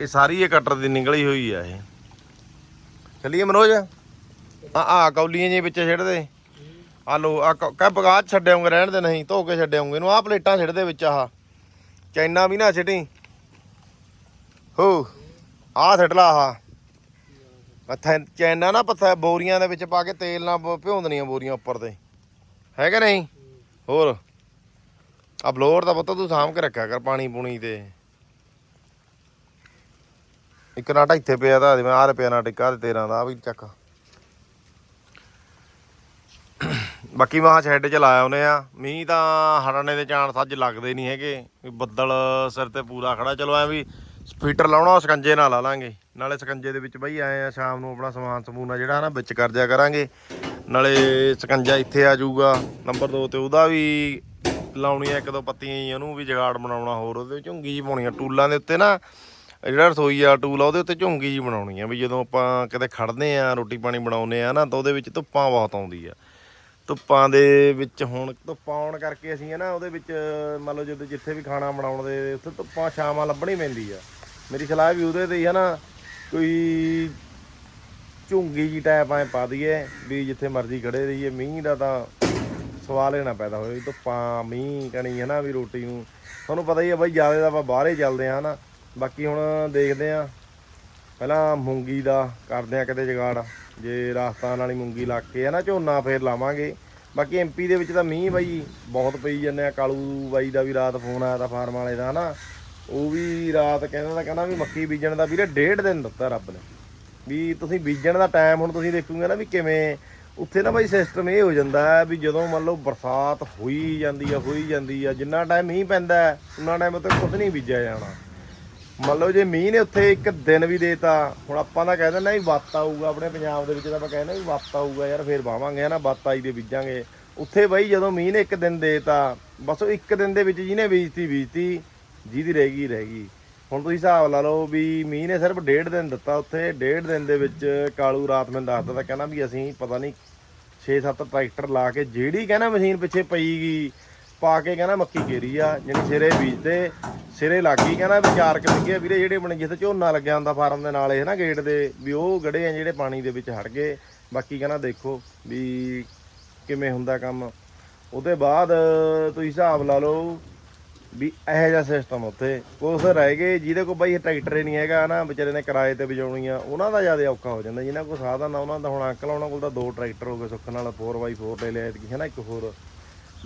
ਇਹ ਸਾਰੀ ਇਹ ਕਟਰ ਦੀ ਨਿਕਲੀ ਹੋਈ ਆ ਇਹ। ਚੱਲੀਏ ਮਨੋਜ? ਆ ਆ ਕੌਲੀਆਂ ਜੀ ਵਿੱਚ ਛੇੜਦੇ। ਆ ਲੋ ਆ ਕਹ ਬਗਾਚ ਛੱਡਿਆਉਂਗੇ ਰਹਿਣ ਦੇ ਨਹੀਂ, ਧੋ ਕੇ ਛੱਡਿਆਉਂਗੇ ਇਹਨੂੰ ਆ ਪਲੇਟਾਂ ਛੱਡਦੇ ਵਿੱਚ ਆਹ। ਚੈਨਾ ਵੀ ਨਾ ਛੱਡੀ ਹੋ ਆ ਛੱਡ ਲਾ ਆਹ। ਮੱਥਾ, ਚੈਨਾ ਨਾ ਪੱਥਾ ਬੋਰੀਆਂ ਦੇ ਵਿੱਚ ਪਾ ਕੇ ਤੇਲ ਨਾਲ ਭ- ਭਿਉਂਦਣੀਆਂ ਬੋਰੀਆਂ ਉੱਪਰ ਤੇ। ਹੈ ਕਿ ਨਹੀਂ? ਹੋਰ? ਆ ਬਲੋਰ ਦਾ ਪਤਾ ਤੂੰ ਸਾਂਭ ਕੇ ਰੱਖਿਆ ਕਰ ਪਾਣੀ ਪੂਣੀ ਤੇ। ਇੱਕ ਨਾਟਾ ਇੱਥੇ ਪਿਆ ਤਾਂ, ਜਿਵੇਂ ਆਹ ਰੁਪਿਆ ਨਾਟਾ ਇੱਕ ਆਹ 13 ਦਾ ਆ ਵੀ ਚੱਕ। ਬਾਕੀ ਮਹਾ ਸ਼ੈੱਡ ਚ ਲਾਇਆ ਉਹਨੇ ਆ। ਮੀਂਹ ਤਾਂ ਹੜਨੇ ਦੇ ਚਾਂਸ ਅੱਜ ਲੱਗਦੇ ਨਹੀਂ ਹੈਗੇ। ਵੀ ਬੱਦਲ ਸਿਰ ਤੇ ਪੂਰਾ ਖੜਾ। ਚਲੋ ਐ ਵੀ ਸਪੀਟਰ ਲਾਉਣਾ, ਉਹ ਸਕੰਜੇ ਨਾਲ ਲਾ ਲਾਂਗੇ। ਨਾਲੇ ਸਕੰਜੇ ਦੇ ਵਿੱਚ ਬਈ ਆਏ ਆ, ਸ਼ਾਮ ਨੂੰ ਆਪਣਾ ਸਮਾਨ ਸਮੂਨਾ ਆ ਜਿਹੜਾ ਨਾ ਵਿੱਚ ਕਰ ਦਿਆ ਕਰਾਂਗੇ। ਨਾਲੇ ਸਕੰਜਾ ਇੱਥੇ ਆ ਜਾਊਗਾ। ਨੰਬਰ 2 ਤੇ ਉਹਦਾ ਵੀ ਲਾਉਣੀ ਆ ਇੱਕ ਦੋ ਪੱਤੀਆਂ ਹੀ, ਉਹਨੂੰ ਵੀ ਜਗਾੜ ਬਣਾਉਣਾ ਹੋਰ। ਉਹਦੇ ਝੁੰਗੀ ਜੀ ਪਾਉਣੀ ਆ। ਟੂਲਾਂ ਦੇ ਉੱਤੇ ਨਾ, ਜਿਹੜਾ ਰਸੋਈ ਆ ਟੂਲ ਆ, ਉਹਦੇ ਉੱਤੇ ਝੁੰਗੀ ਜੀ ਬਣਾਉਣੀ ਆ। ਵੀ ਜਦੋਂ ਆਪਾਂ ਕਿਤੇ ਖੜਦੇ ਆ, ਰੋਟੀ ਪਾਣੀ ਬਣਾਉਂਦੇ ਆ ਨਾ, ਤਾਂ ਉਹਦੇ ਵਿੱਚ ਧੁੱਪਾਂ ਬਹੁਤ ਆਉਂਦੀ ਆ। ਧੁੱਪਾਂ ਦੇ ਵਿੱਚ ਹੁਣ ਧੁੱਪਾਂ ਆਉਣ ਕਰਕੇ ਅਸੀਂ ਹੈ ਨਾ ਉਹਦੇ ਵਿੱਚ, ਮੰਨ ਲਓ ਜਦੋਂ ਜਿੱਥੇ ਵੀ ਖਾਣਾ ਬਣਾਉਣ ਦੇ, ਉੱਥੇ ਧੁੱਪਾਂ ਛਾਵਾਂ ਲੱਭਣੀ ਪੈਂਦੀ ਆ। ਮੇਰੀ ਸਲਾਹ ਵੀ ਉਹਦੇ ਤੇ ਹੀ ਹੈ ਨਾ ਕੋਈ ਝੁੰਗੀ ਜੀ ਟਾਈਪ ਐ ਪਾ ਦਈਏ ਵੀ ਜਿੱਥੇ ਮਰਜ਼ੀ ਖੜੇ ਰਹੀਏ। ਮੀਂਹ ਦਾ ਤਾਂ ਸਵਾਲ ਹੀ ਨਾ ਪੈਦਾ ਹੋਵੇ ਧੁੱਪਾਂ, ਮੀਂਹ ਕਣੀ ਹੈ ਨਾ ਵੀ ਰੋਟੀ ਨੂੰ। ਤੁਹਾਨੂੰ ਪਤਾ ਹੀ ਆ ਬਾਈ ਜ਼ਿਆਦਾ ਤਾਂ ਆਪਾਂ ਬਾਹਰ ਹੀ ਚੱਲਦੇ ਆ ਹਨਾ। ਬਾਕੀ ਹੁਣ ਦੇਖਦੇ ਆ, ਪਹਿਲਾਂ ਮੂੰਗੀ ਦਾ ਕਰਦੇ ਆ ਕਿਤੇ ਜਗਾੜ। ਜੇ ਰਾਜਸਥਾਨ ਵਾਲੀ ਮੂੰਗੀ ਲੱਗ ਕੇ ਹੈ ਨਾ ਝੋਨਾ ਫੇਰ ਲਾਵਾਂਗੇ। ਬਾਕੀ ਐਮਪੀ ਦੇ ਵਿੱਚ ਤਾਂ ਮੀਂਹ ਬਾਈ ਬਹੁਤ ਪਈ ਜਾਂਦੇ ਆ। ਕਾਲੂ ਬਾਈ ਦਾ ਵੀ ਰਾਤ ਫੋਨ ਆਇਆ ਤਾਂ ਫਾਰਮ ਵਾਲੇ ਦਾ ਨਾ ਉਹ ਵੀ ਰਾਤ ਕਹਿੰਦਾ ਤਾਂ ਕਹਿੰਦਾ ਵੀ ਮੱਕੀ ਬੀਜਣ ਦਾ ਵੀਰੇ ਡੇਢ ਦਿਨ ਦਿੱਤਾ ਰੱਬ ਨੇ। ਵੀ ਤੁਸੀਂ ਬੀਜਣ ਦਾ ਟਾਈਮ ਹੁਣ ਤੁਸੀਂ ਦੇਖੋਗੇ ਨਾ ਵੀ ਕਿਵੇਂ ਉੱਥੇ ਨਾ ਬਾਈ ਸਿਸਟਮ ਇਹ ਹੋ ਜਾਂਦਾ ਹੈ ਵੀ ਜਦੋਂ ਮੰਨ ਲਓ ਬਰਸਾਤ ਹੋਈ ਜਾਂਦੀ ਆ ਹੋਈ ਜਾਂਦੀ ਆ ਜਿੰਨਾ ਟਾਈਮ ਮੀਂਹ ਪੈਂਦਾ ਹੈ, ਉਨਾ ਟਾਈਮ ਉੱਤੇ ਕੁਝ ਨਹੀਂ ਬੀਜਿਆ ਜਾਣਾ। ਮੰਨ ਲਓ ਜੇ ਮੀਂਹ ਨੇ ਉੱਥੇ ਇੱਕ ਦਿਨ ਵੀ ਦੇਤਾ, ਹੁਣ ਆਪਾਂ ਤਾਂ ਕਹਿ ਦਿੰਦੇ ਵੀ ਵੱਤ ਆਊਗਾ, ਆਪਣੇ ਪੰਜਾਬ ਦੇ ਵਿੱਚ ਤਾਂ ਆਪਾਂ ਕਹਿੰਦੇ ਵੀ ਵੱਤ ਆਊਗਾ ਯਾਰ, ਫੇਰ ਵਾਵਾਂਗੇ ਹਨਾ, ਵੱਤ ਆਈ ਦੇ ਬੀਜਾਂਗੇ। ਉੱਥੇ ਬਈ ਜਦੋਂ ਮੀਂਹ ਨੇ ਇੱਕ ਦਿਨ ਦੇਤਾ, ਬਸ ਉਹ ਇੱਕ ਦਿਨ ਦੇ ਵਿੱਚ ਜਿਹਨੇ ਬੀਜਤੀ ਬੀਜਤੀ, ਜਿਹਦੀ ਰਹਿ ਗਈ ਰਹਿ ਗਈ। ਹੁਣ ਤੁਸੀਂ ਹਿਸਾਬ ਲਾ ਲਓ ਵੀ ਮੀਂਹ ਨੇ ਸਿਰਫ ਡੇਢ ਦਿਨ ਦਿੱਤਾ ਉੱਥੇ, ਡੇਢ ਦਿਨ ਦੇ ਵਿੱਚ ਕਾਲੂ ਰਾਤ ਮੈਨੂੰ ਦੱਸਦਾ ਤਾਂ ਕਹਿੰਦਾ ਵੀ ਅਸੀਂ ਪਤਾ ਨਹੀਂ 6-7 ਟਰੈਕਟਰ ਲਾ ਕੇ ਜਿਹੜੀ ਕਹਿੰਦਾ ਮਸ਼ੀਨ ਪਿੱਛੇ ਪਈ ਗਈ ਪਾ ਕੇ ਕਹਿੰਦਾ ਮੱਕੀ ਘੇਰੀ ਆ ਜਿਹੜੀ ਸਿਰੇ ਬੀਜਦੇ ਸਿਰੇ ਲੱਗੀ ਕਹਿੰਦਾ ਵੀ ਚਾਰ ਕਿ ਲੱਗੇ ਵੀਰੇ, ਜਿਹੜੇ ਬਣੇ ਜਿੱਥੇ ਝੋਨਾ ਲੱਗਿਆ ਹੁੰਦਾ ਫਾਰਮ ਦੇ ਨਾਲੇ ਹੈ ਨਾ ਗੇਟ ਦੇ, ਵੀ ਉਹ ਗੜੇ ਆ ਜਿਹੜੇ ਪਾਣੀ ਦੇ ਵਿੱਚ ਹਟ ਗਏ। ਬਾਕੀ ਕਹਿੰਦਾ ਦੇਖੋ ਵੀ ਕਿਵੇਂ ਹੁੰਦਾ ਕੰਮ। ਉਹਦੇ ਬਾਅਦ ਤੁਸੀਂ ਹਿਸਾਬ ਲਾ ਲਓ ਵੀ ਇਹੋ ਜਿਹਾ ਸਿਸਟਮ ਉੱਥੇ। ਕੁਛ ਰਹਿ ਗਏ, ਜਿਹਦੇ ਕੋਲ ਬਾਈ ਟਰੈਕਟਰ ਹੀ ਨਹੀਂ ਹੈਗਾ ਨਾ, ਵਿਚਾਰੇ ਨੇ ਕਿਰਾਏ ਤੇ ਵਜਾਉਣੀ ਆ ਉਹਨਾਂ ਦਾ ਜ਼ਿਆਦਾ ਔਖਾ ਹੋ ਜਾਂਦਾ। ਜਿਹਨਾਂ ਕੋਲ ਸਾਧਨ ਆ, ਉਹਨਾਂ ਦਾ ਹੁਣ ਅੰਕਲ ਉਹਨਾਂ ਕੋਲ ਤਾਂ ਦੋ ਟਰੈਕਟਰ ਹੋ ਗਏ, ਸੁੱਖ ਨਾਲ 4x4 ਲੈ ਲਿਆ ਹੈ ਨਾ ਇੱਕ ਹੋਰ,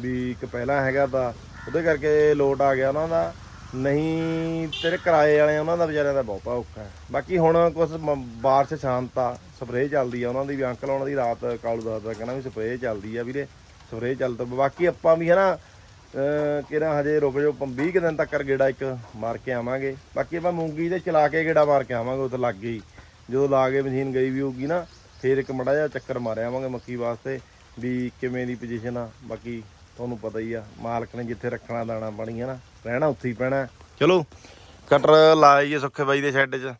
ਵੀ ਇੱਕ ਪਹਿਲਾਂ ਹੈਗਾ ਤਾਂ। ਉਹਦੇ ਕਰਕੇ ਲੋਟ ਆ ਗਿਆ ਉਹਨਾਂ ਦਾ। ਨਹੀਂ, ਤੇਰੇ ਕਿਰਾਏ ਵਾਲੇ ਉਹਨਾਂ ਦਾ ਵਿਚਾਰਿਆਂ ਦਾ ਬਹੁਤਾ ਔਖਾ ਹੈ। ਬਾਕੀ ਹੁਣ ਕੁਝ ਬਾਰਿਸ਼ ਸ਼ਾਂਤ ਆ, ਸਪਰੇਅ ਚੱਲਦੀ ਆ, ਉਹਨਾਂ ਦੀ ਵੀ ਅੰਕਲ ਉਹਨਾਂ ਦੀ ਰਾਤ ਕਾਲੂ ਦਾਸ ਦਾ ਕਹਿੰਦਾ ਵੀ ਸਪਰੇਅ ਚੱਲਦੀ ਆ ਵੀਰੇ, ਸਪਰੇਅ ਚੱਲ ਤਾਂ, ਬਾਕੀ ਆਪਾਂ ਵੀ ਹੈ ਨਾ ਕਿਹੜਾ ਹਜੇ ਰੁਕ ਜਾਓ, ਆਪਾਂ 20 ਕੁ ਦਿਨ ਤੱਕ ਗੇੜਾ ਇੱਕ ਮਾਰ ਕੇ ਆਵਾਂਗੇ। ਬਾਕੀ ਆਪਾਂ ਮੂੰਗੀ ਤੇ ਚਲਾ ਕੇ ਗੇੜਾ ਮਾਰ ਕੇ ਆਵਾਂਗੇ, ਉੱਥੇ ਲੱਗ ਗਈ। ਜਦੋਂ ਲਾ ਕੇ ਮਸ਼ੀਨ ਗਈ ਵੀ ਹੋਊਗੀ ਨਾ, ਫੇਰ ਇੱਕ ਮੜਾ ਜਿਹਾ ਚੱਕਰ ਮਾਰਿਆ ਆਵਾਂਗੇ ਮੱਕੀ ਵਾਸਤੇ, ਵੀ ਕਿਵੇਂ ਦੀ ਪੋਜੀਸ਼ਨ ਆ, ਬਾਕੀ ਤੁਹਾਨੂੰ ਪਤਾ ਹੀ ਆ, ਮਾਲਕ ਨੇ ਜਿੱਥੇ ਰੱਖਣਾ ਦਾਣਾ ਪਾਣੀ ਹੈ ਨਾ, ਰਹਿਣਾ ਉੱਥੇ ਹੀ ਪੈਣਾ। ਚਲੋ, ਕਟਰ ਲਾਈਏ ਸੁੱਖੇ ਬਾਈ ਦੇ ਸ਼ੈੱਡ 'ਚ।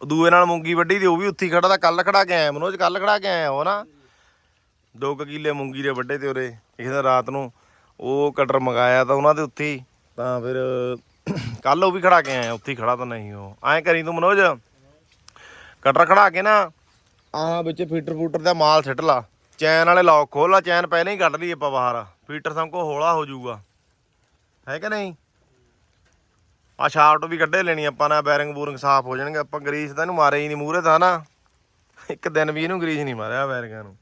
ਦੂਏ ਨਾਲ ਮੂੰਗੀ ਵੱਢੀ ਦੀ ਉਹ ਵੀ ਉੱਥੇ ਹੀ ਖੜਾ ਤਾਂ ਕੱਲ ਖੜਾ ਕੇ ਆਇਆ, ਮਨੋਜ ਕੱਲ ਖੜਾ ਕੇ ਆਇਆ ਉਹ ਨਾ। ਦੋ ਕੁ ਕਿੱਲੇ ਮੂੰਗੀ ਦੇ ਵੱਡੇ ਤੇ ਉਰੇ, ਕਿਸੇ ਦਿਨ ਰਾਤ ਨੂੰ ਉਹ ਕਟਰ ਮੰਗਾਇਆ ਤਾਂ ਉਹਨਾਂ ਦੇ ਉੱਥੇ ਹੀ, ਤਾਂ ਫਿਰ ਕੱਲ ਉਹ ਵੀ ਖੜਾ ਕੇ ਆਇਆ, ਉੱਥੇ ਹੀ ਖੜਾ ਤਾਂ ਨਹੀਂ ਉਹ। ਐਂ ਕਰੀ ਤੂੰ ਮਨੋਜ, ਕਟਰ ਖੜਾ ਕੇ ਨਾ ਆ ਵਿੱਚ ਫੀਟਰ ਫੂਟਰ ਦਾ ਮਾਲ ਸਿੱਟ ਲਾ, ਚੈਨ ਵਾਲੇ ਲੌਕ ਖੋਲ ਲਾ, ਚੈਨ ਪਹਿਲਾਂ ਹੀ ਕੱਢ ਲਈ ਆਪਾਂ ਬਾਹਰ। ਫੀਟਰ ਸਭ ਕੋ ਹੌਲਾ ਹੋ ਜਾਊਗਾ। ਹੈ ਕਿ ਨਹੀਂ? ਆ ਸ਼ਾਫਟ ਵੀ ਕੱਢੇ ਲੈਣੀ ਆਪਾਂ ਨਾ ਬੈਰਿੰਗ ਬੂਰਿੰਗ ਸਾਫ਼ ਹੋ ਜਾਣਗੇ। ਆਪਾਂ ਗਰੀਸ ਤਾਂ ਇਹਨੂੰ ਮਾਰੇ ਹੀ ਨਹੀਂ ਮੂਰੇ ਤਾਂ ਨਾ। ਇੱਕ ਦਿਨ ਵੀ ਇਹਨੂੰ ਗਰੀਸ ਨਹੀਂ ਮਾਰਿਆ ਬੈਰਿੰਗਾਂ ਨੂੰ।